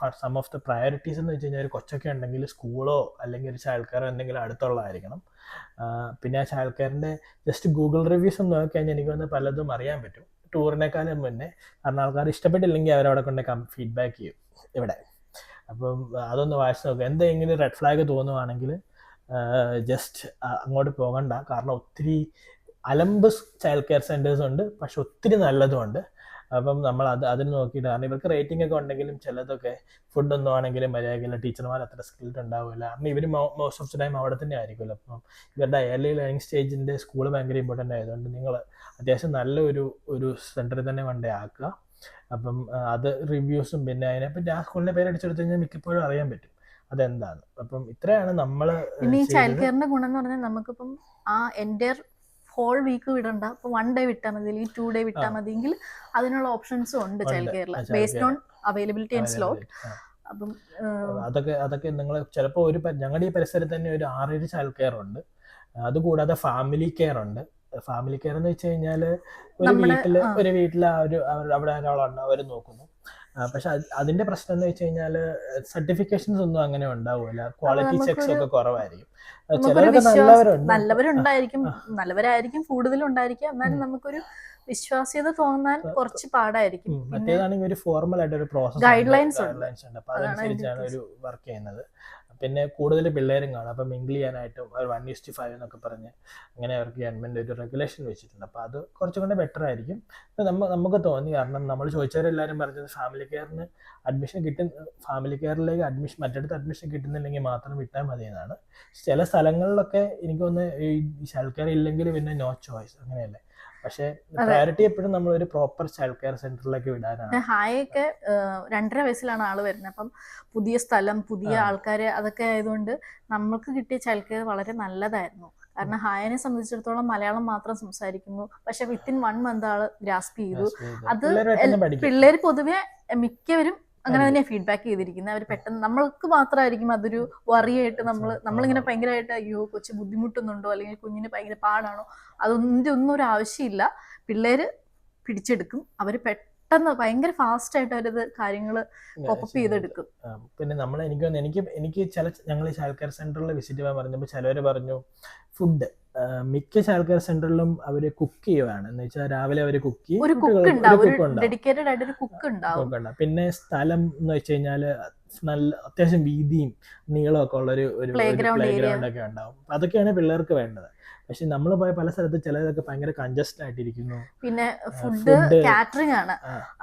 for some of the priorities എന്ന് വെച്ച് കഴിഞ്ഞാൽ ഒരു കൊച്ചൊക്കെ ഉണ്ടെങ്കിൽ സ്കൂളോ അല്ലെങ്കിൽ ഒരു ചൈൽഡ് കെയറോ എന്തെങ്കിലും അടുത്തുള്ളതായിരിക്കണം. പിന്നെ ആ ചൈൽഡ് ജസ്റ്റ് ഗൂഗിൾ റിവ്യൂസ് ഒന്ന് നോക്കി കഴിഞ്ഞാൽ എനിക്ക് വന്ന് പലതും അറിയാൻ പറ്റും. ടൂറിനേക്കാളും മുന്നേ കാരണം ആൾക്കാർ ഇഷ്ടപ്പെട്ടില്ലെങ്കിൽ അവരവിടെ കൊണ്ട് ഫീഡ്ബാക്ക് ചെയ്യും ഇവിടെ. അപ്പം അതൊന്ന് വായിച്ച് നോക്കുക എന്തെങ്കിലും റെഡ് ഫ്ലാഗ് തോന്നുവാണെങ്കിൽ ജസ്റ്റ് അങ്ങോട്ട് പോകണ്ട. കാരണം ഒത്തിരി അലമ്പ് ചൈൽഡ് കെയർ സെന്റേഴ്സ് ഉണ്ട്. പക്ഷെ ഒത്തിരി നല്ലതുമുണ്ട് അപ്പം നമ്മൾ അത് അതിന് നോക്കിയിട്ട് കാരണം ഇവർക്ക് റേറ്റിംഗ് ഒക്കെ ഉണ്ടെങ്കിലും ചിലതൊക്കെ ഫുഡ് ഒന്നും ആണെങ്കിലും മര്യാദയില്ല ടീച്ചർമാർ അത്ര സ്കിൽഡ് ഉണ്ടാവില്ല. കാരണം ഇവർ മോസ്റ്റ് ഓഫ് ദി ടൈം അവിടെ തന്നെ ആയിരിക്കുമല്ലോ. അപ്പം ഇവരുടെ ഏർലി ലേണിംഗ് സ്റ്റേജിന്റെ സ്കൂൾ ഭയങ്കര ഇമ്പോർട്ടന്റ് ആയതുകൊണ്ട് നിങ്ങൾ അത്യാവശ്യം നല്ലൊരു ഒരു സെന്ററിൽ തന്നെ കൊണ്ടേ ആക്കുക. അപ്പം അത് റിവ്യൂസും പിന്നെ അതിനെപ്പറ്റി ആ സ്കൂളിന്റെ പേര് അടിച്ചെടുത്ത് കഴിഞ്ഞാൽ മിക്കപ്പോഴും അറിയാൻ പറ്റും. അതെന്താണ്? അപ്പം ഇത്രയാണ് നമ്മൾ ചൈൽഡ് കെയറിന്റെ ഗുണം എന്ന് പറഞ്ഞാൽ നമുക്കിപ്പം ആ എന്റെ ഹോൾ വീക്ക് വിടണ്ട. ഇപ്പൊ വൺ ഡേ വിട്ടാൽ മതി അല്ലെങ്കിൽ ടു ഡേ വിട്ടാൽ. മതിയെങ്കിൽ അതിനുള്ള ഓപ്ഷൻസും ഉണ്ട്. ചൈൽഡ് കെയറിൽ based on availability and slot അപ്പം അതൊക്കെ അതൊക്കെ നിങ്ങൾ ചിലപ്പോൾ ഒരു ഞങ്ങളുടെ ഈ പരിസരത്ത് തന്നെ ഒരു ആറേഴ് ചൈൽഡ് കെയർ ഉണ്ട്. അതുകൂടാതെ ഫാമിലി കെയർ ഉണ്ട്. ഫാമിലി കെയർ എന്ന് വെച്ച് കഴിഞ്ഞാൽ ഒരു വീട്ടിൽ ഒരു വീട്ടിൽ ആ ഒരു അവിടെ ഒരാളുണ്ട് അവർ നോക്കുന്നു. പക്ഷെ അതിന്റെ പ്രശ്നം എന്ന് വെച്ച് കഴിഞ്ഞാൽ സർട്ടിഫിക്കേഷൻസ് ഒന്നും അങ്ങനെ ഉണ്ടാവില്ല ക്വാളിറ്റി ചെക്സ് ഒക്കെ കുറവായിരിക്കും. വിശ്വാസം നല്ലവരുണ്ട്. നല്ലവരുണ്ടായിരിക്കും. നല്ലവരായിരിക്കും കൂടുതലും ഉണ്ടായിരിക്കും എന്നാലും നമുക്കൊരു വിശ്വാസ്യത തോന്നാൻ കുറച്ച് പാടായിരിക്കും. മറ്റേതാണെങ്കിൽ ഒരു ഫോർമൽ ആയിട്ട് ഒരു പ്രോസസ് ഗൈഡ് ലൈൻസ് ഉണ്ട്. അപ്പൊ അതനുസരിച്ചാണ് ഒരു വർക്ക് ചെയ്യുന്നത്. പിന്നെ കൂടുതൽ പിള്ളേരും കാണും. അപ്പം മിങ്കിൾ ചെയ്യാനായിട്ടും ഒരു വൺ ഇസ്റ്റ് ഫൈവ് എന്നൊക്കെ പറഞ്ഞ് അങ്ങനെ അവർക്ക് ഗവൺമെന്റ് ഒരു റെഗുലേഷൻ വെച്ചിട്ടുണ്ട്. അപ്പോൾ അത് കുറച്ചും കൂടെ ബെറ്റർ ആയിരിക്കും. നമ്മ നമുക്ക് തോന്നി കാരണം നമ്മൾ ചോദിച്ചവരെല്ലാവരും പറഞ്ഞത് ഫാമിലി കെയറിന് അഡ്മിഷൻ കിട്ടുന്ന ഫാമിലി കെയറിലേക്ക് അഡ്മിഷൻ മറ്റിടത്ത് അഡ്മിഷൻ കിട്ടുന്നില്ലെങ്കിൽ മാത്രം വിട്ടാൽ മതി എന്നാണ്. ചില സ്ഥലങ്ങളിലൊക്കെ എനിക്കൊന്ന് ഈ ശൽക്കാരില്ലെങ്കിൽ പിന്നെ നോ ചോയ്സ് അങ്ങനെയല്ലേ? പക്ഷേ പ്രയോറിറ്റി എപ്പോഴും നമ്മൾ ഒരു പ്രോപ്പർ ചൈൽഡ് കെയർ സെന്ററിലേക്ക് വിടാനാണ്. ഹായൊക്കെ രണ്ടര വയസ്സിലാണ് ആൾ വരുന്നത്. അപ്പം പുതിയ സ്ഥലം പുതിയ ആൾക്കാർ ആൾക്കാര് അതൊക്കെ ആയതുകൊണ്ട് നമ്മൾക്ക് കിട്ടിയ ചൈൽഡ് കെയർ വളരെ നല്ലതായിരുന്നു. കാരണം ഹായനെ സംബന്ധിച്ചിടത്തോളം മലയാളം മാത്രം സംസാരിക്കുന്നു. പക്ഷെ വിത്തിൻ വൺ മന്ത് ആൾ ഗ്രാസ്പ് ചെയ്തു. അത് പിള്ളേർ പൊതുവെ മിക്കവരും അങ്ങനെ. തന്നെ ഫീഡ്ബാക്ക് ചെയ്തിരിക്കുന്നത് അവർ പെട്ടെന്ന് നമ്മൾക്ക് മാത്രമായിരിക്കും അതൊരു വറിയായിട്ട് നമ്മൾ. നമ്മളിങ്ങനെ ഭയങ്കരമായിട്ട് അയ്യോ കൊച്ചു ബുദ്ധിമുട്ടുന്നുണ്ടോ? അല്ലെങ്കിൽ കുഞ്ഞിന് ഭയങ്കര പാടാണോ? അതൊന്നിന്റെ ഒന്നും ഒരു ആവശ്യമില്ല. പിള്ളേർ പിടിച്ചെടുക്കും. അവർ പെട്ടെന്ന് ഭയങ്കര ഫാസ്റ്റ് ആയിട്ട് അവരത് കാര്യങ്ങൾ പോപ്പപ്പ് ചെയ്തെടുക്കും. പിന്നെ നമ്മൾ എനിക്ക് എനിക്ക് എനിക്ക് ചില ഞങ്ങൾ ഈ ചൈൽഡ് കെയർ സെന്ററിൽ വിസിറ്റ് ചെയ്യാൻ പറഞ്ഞപ്പോൾ ചിലവർ പറഞ്ഞു ഫുഡ് മിക്ക ചൈൽഡ് കെയർ സെന്ററിലും അവർ കുക്ക് ചെയ്യുവാണ്. എന്ന് വെച്ചാൽ രാവിലെ അവർ കുക്ക് ചെയ്യും. പിന്നെ സ്ഥലം എന്ന് വെച്ച് കഴിഞ്ഞാൽ നല്ല അത്യാവശ്യം വീതിയും നീളമൊക്കെ ഉള്ള ഒരു പ്ലേ ഗ്രൗണ്ട് ഒക്കെ ഉണ്ടാവും. അതൊക്കെയാണ് പിള്ളേർക്ക് വേണ്ടത്. പക്ഷെ നമ്മൾ പോയ പല സ്ഥലത്ത് ചിലതൊക്കെ ഭയങ്കര കൺജസ്റ്റഡ് ആയിട്ടിരിക്കുന്നു. പിന്നെ ഫുഡ് കാറ്ററിംഗ് ആണ്.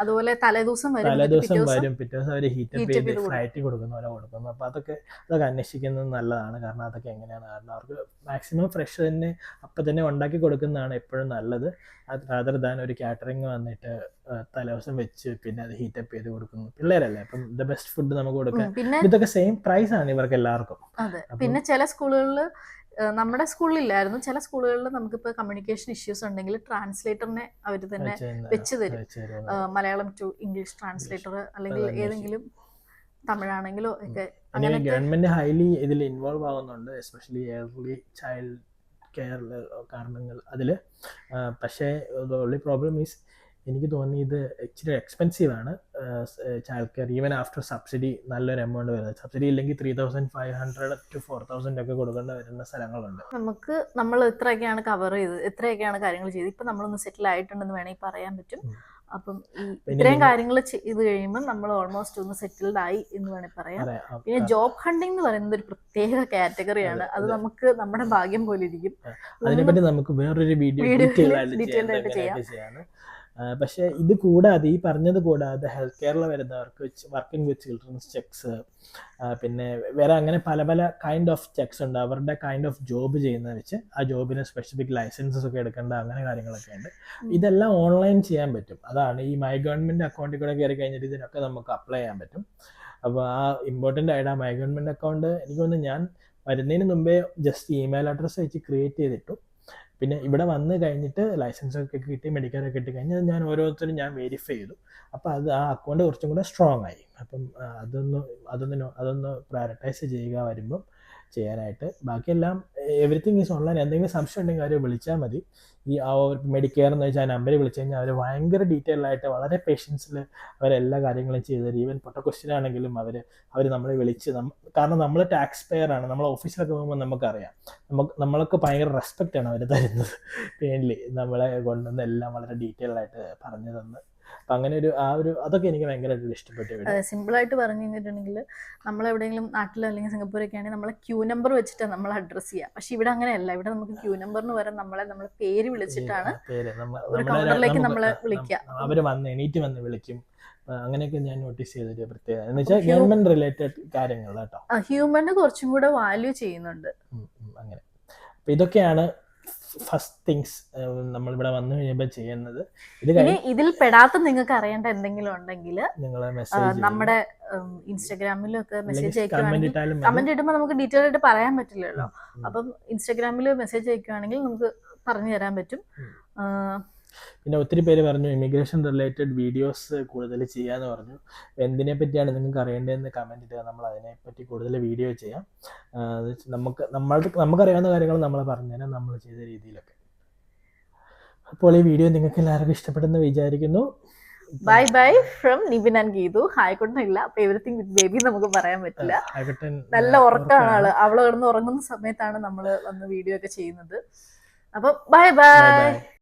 അതുപോലെ തലേദിവസം വരും തലേ എന്നിട്ട് ദിവസം പിറ്റേ ദിവസം വരും പിറ്റേ ദിവസം അവർ ഹീറ്റ് അപ്പ് ചെയ്ത് ഫ്ലൈറ്റ് കൊടുക്കുന്ന പോലെ കൊടുക്കുന്നു. അപ്പൊ അതൊക്കെ അതൊക്കെ അന്വേഷിക്കുന്നത് നല്ലതാണ്. കാരണം അതൊക്കെ എങ്ങനെയാണ് കാരണം അവർക്ക് മാക്സിമം ഫ്രഷ് തന്നെ അപ്പൊ തന്നെ ഉണ്ടാക്കി കൊടുക്കുന്നതാണ് എപ്പോഴും നല്ലത്. അത് ദാൻ ഒരു കാറ്ററിംഗ് വന്നിട്ട് തലേദിവസം വെച്ച് പിന്നെ അത് ഹീറ്റപ്പ് ചെയ്ത് കൊടുക്കുന്നു. പിള്ളേരല്ലേ അപ്പം ദ ബെസ്റ്റ് ഫുഡ് നമുക്ക് കൊടുക്കാം പിന്നെ ഇതൊക്കെ സെയിം പ്രൈസ് ആണ് ഇവർക്ക് എല്ലാവർക്കും. അതെ. പിന്നെ ചില സ്കൂളുകളിൽ നമ്മുടെ സ്കൂളിലില്ലായിരുന്നു. ചില സ്കൂളുകളിൽ നമുക്കിപ്പോൾ കമ്മ്യൂണിക്കേഷൻ ഇഷ്യൂസ് ഉണ്ടെങ്കിൽ ട്രാൻസ്ലേറ്ററിനെ അവർ തന്നെ വെച്ച് തരും. മലയാളം ടു ഇംഗ്ലീഷ് ട്രാൻസ്ലേറ്റർ അല്ലെങ്കിൽ ഏതെങ്കിലും തമിഴാണെങ്കിലോ ഒക്കെ അങ്ങനെ ഗവൺമെന്റ് ഹൈലി ഇതിൽ ഇൻവോൾവ് ആവുന്നുണ്ട് എസ്പെഷ്യലി ഏർലി ചൈൽഡ് കെയർ കാരണങ്ങൾ അതിൽ പക്ഷേ പ്രോബ്ലം ഈസ് എനിക്ക് തോന്നി ഇത് ഇച്ചിരി എക്സ്പെൻസീവ് ആണ്. Child care even after subsidy നല്ലൊരു എമൗണ്ട് വരുന്നത്. സബ്സിഡി ഇല്ലെങ്കിൽ three thousand five hundred to four thousand ഒക്കെ കൊടുക്കേണ്ട വരുന്ന സ്ഥലങ്ങളുണ്ട്. നമുക്ക് നമ്മൾ ഇത്രയൊക്കെയാണ് കവർ ചെയ്ത് ഇത്രയൊക്കെയാണ് കാര്യങ്ങൾ ചെയ്ത്. ഇപ്പൊ നമ്മളൊന്ന് സെറ്റിൽ ആയിട്ടുണ്ടെന്ന് വേണമെങ്കിൽ പറയാൻ പറ്റും. അപ്പം ഈ ഇത്രയും കാര്യങ്ങൾ ചെയ്ത് കഴിയുമ്പോൾ നമ്മൾ ഓൾമോസ്റ്റ് ഒന്ന് സെറ്റിൽഡ് ആയി എന്ന് വേണമെങ്കിൽ പറയാം. പിന്നെ ജോബ് ഹണ്ടിങ് എന്ന് പറയുന്നത് ഒരു പ്രത്യേക കാറ്റഗറിയാണ് ആണ്. അത് നമുക്ക് നമ്മുടെ ഭാഗ്യം പോലെ ഇരിക്കും. അതിനെപ്പറ്റി നമുക്ക് വേറൊരു വീഡിയോ ഡീറ്റെയിൽ ആയിട്ട് ചെയ്യാം. പക്ഷേ ഇത് കൂടാതെ ഈ പറഞ്ഞത് കൂടാതെ ഹെൽത്ത് കെയറിൽ വരുന്നവർക്ക് വർക്കിംഗ് വിത്ത് ചിൽഡ്രൻസ് ചെക്സ് പിന്നെ വേറെ അങ്ങനെ പല പല കൈൻഡ് ഓഫ് ചെക്സ് ഉണ്ട്. അവരുടെ കൈൻഡ് ഓഫ് ജോബ് ചെയ്യുന്നത് വെച്ച് ആ ജോബിന് സ്പെസിഫിക് ലൈസൻസസ് ഒക്കെ എടുക്കേണ്ട അങ്ങനെ കാര്യങ്ങളൊക്കെ ഉണ്ട്. ഇതെല്ലാം ഓൺലൈൻ ചെയ്യാൻ പറ്റും. അതാണ് ഈ മൈ ഗവൺമെന്റ് അക്കൗണ്ടിൽ കൂടെ കയറി കഴിഞ്ഞിട്ട് ഇതിനൊക്കെ നമുക്ക് അപ്ലൈ ചെയ്യാൻ പറ്റും. അപ്പോൾ ആ ഇമ്പോർട്ടന്റ് ആയിട്ട് ആ മൈ ഗവൺമെന്റ് അക്കൗണ്ട് എനിക്ക് തോന്നുന്നു ഞാൻ വരുന്നതിന് മുമ്പേ ജസ്റ്റ് ഇമെയിൽ അഡ്രസ്സ് വെച്ച് ക്രിയേറ്റ് ചെയ്തിട്ടു. പിന്നെ ഇവിടെ വന്ന് കഴിഞ്ഞിട്ട് ലൈസൻസ് ഒക്കെ കിട്ടി മെഡിക്കൽ ഒക്കെ കിട്ടി കഴിഞ്ഞാൽ ഞാൻ ഓരോരുത്തരും ഞാൻ വെരിഫൈ ചെയ്തു. അപ്പോൾ അത് ആ അക്കൗണ്ട് കുറച്ചും കൂടെ സ്ട്രോങ് ആയി. അപ്പം അതൊന്ന് അതൊന്ന് അതൊന്ന് പ്രയോറിറ്റൈസ് ചെയ്യുക വരുമ്പം ചെയ്യാനായിട്ട്. ബാക്കിയെല്ലാം എവറിത്തിങ് ഈസ് ഓൺലൈൻ എന്തെങ്കിലും സംശയം ഉണ്ടെങ്കിൽ അവർ വിളിച്ചാൽ മതി. ഈ ആ മെഡിക്കെയർ എന്ന് വെച്ചാൽ ആ നമ്പറിൽ വിളിച്ചു കഴിഞ്ഞാൽ അവർ ഭയങ്കര ഡീറ്റെയിൽ ആയിട്ട് വളരെ പേഷ്യൻസിൽ അവരെല്ലാ കാര്യങ്ങളും ചെയ്ത് തരും. ഈവൻ പൊട്ട ക്വസ്റ്റ്യൻ ആണെങ്കിലും അവർ അവർ നമ്മളെ വിളിച്ച് കാരണം നമ്മൾ ടാക്സ് പെയർ ആണ് നമ്മൾ ഓഫീസിലൊക്കെ പോകുമ്പോൾ നമുക്കറിയാം. നമുക്ക് നമ്മൾക്ക് ഭയങ്കര റെസ്പെക്റ്റ് ആണ് അവർ തരുന്നത്. മെയിൻലി നമ്മളെ കൊണ്ടുവന്ന് എല്ലാം വളരെ ഡീറ്റെയിൽ ആയിട്ട് പറഞ്ഞു തന്ന്. അങ്ങനെ ഒരു ആ ഒരു അതൊക്കെ എനിക്ക് ഭയങ്കരമായിട്ട് ഇഷ്ടപ്പെട്ടു ആയിട്ട് പറഞ്ഞു കഴിഞ്ഞിട്ടുണ്ടെങ്കിൽ നമ്മൾ എവിടെയെങ്കിലും നാട്ടിലോ അല്ലെങ്കിൽ സിംഗപ്പൂരൊക്കെ ആണെങ്കിൽ നമ്മളെ ക്യൂ നമ്പർ വെച്ചിട്ടാണ് നമ്മൾ അഡ്രസ് ചെയ്യുക. പക്ഷെ ഇവിടെ അങ്ങനെയല്ല. ഇവിടെ നമുക്ക് ക്യൂ നമ്പർ നമ്പറിന് പകരം നമ്മളെ നമ്മളെ പേര് വിളിച്ചിട്ടാണ് ഒരു നമ്മളെ നമ്മളെ വിളിക്കുക. അവർ വന്ന് എണീറ്റ് വന്ന് വിളിക്കും. അങ്ങനെയൊക്കെ ഞാൻ നോട്ടീസ് ചെയ്തൊരു പ്രത്യേകത എന്ന് വെച്ചാൽ ഹ്യൂമൻ റിലേറ്റഡ് കാര്യങ്ങൾ കേട്ടോ. ഹ്യൂമന് കുറച്ചും കൂടെ വാല്യൂ ചെയ്യുന്നുണ്ട്. അങ്ങനെ. ഇതൊക്കെയാണ് ഫസ്റ്റ് തിങ്സ് നമ്മളിവിടെ വന്നു കഴിയുമ്പോൾ ചെയ്യുന്നത്. ഇത് ഇതിൽ പെടാത്ത നിങ്ങൾക്ക് അറിയേണ്ട എന്തെങ്കിലും ഉണ്ടെങ്കിൽ നമ്മുടെ ഇൻസ്റ്റാഗ്രാമിലൊക്കെ മെസ്സേജ് കമന്റ് അയക്കുകയാണെങ്കിൽ കമന്റ് ഇടുമ്പോൾ നമുക്ക് ഡീറ്റെയിൽ ആയിട്ട് പറയാൻ പറ്റില്ലല്ലോ. അപ്പം ഇൻസ്റ്റാഗ്രാമിൽ മെസ്സേജ് അയക്കുകയാണെങ്കിൽ നമുക്ക് പറഞ്ഞു തരാൻ പറ്റും. പിന്നെ ഒത്തിരി പേര് പറഞ്ഞു ഇമിഗ്രേഷൻ റിലേറ്റഡ് വീഡിയോസ് കൂടുതൽ ചെയ്യാന്ന് പറഞ്ഞു. എന്തിനെ പറ്റിയാണ് നിങ്ങൾക്ക് അറിയേണ്ടതെന്ന് കമന്റ് ഇടുക. നമ്മൾ അതിനെപ്പറ്റി കൂടുതൽ വീഡിയോ ചെയ്യാം. നമുക്ക് നമ്മൾ നമുക്കറിയാവുന്ന കാര്യങ്ങൾ നമ്മൾ പറഞ്ഞുതരാം നമ്മൾ ചെയ്ത രീതിയിലൊക്കെ. അപ്പോൾ ഈ വീഡിയോ നിങ്ങൾക്ക് എല്ലാവർക്കും ഇഷ്ടപ്പെടുന്നു വിചാരിക്കുന്നു. Bye bye from Nibin and Geethu ഹായ്ക്കൊണ്ടല്ല അപ്പൊ എവറിത്തിങ് വിത്ത് ബേബി നമുക്ക് പറയാൻ പറ്റില്ല. നല്ല ഉറക്കമാണ് ആൾ. അവൾ കിടന്ന് ഉറങ്ങുന്ന സമയത്താണ് നമ്മൾ വന്ന് വീഡിയോ ഒക്കെ ചെയ്യുന്നത്. അപ്പൊ ബൈ ബൈ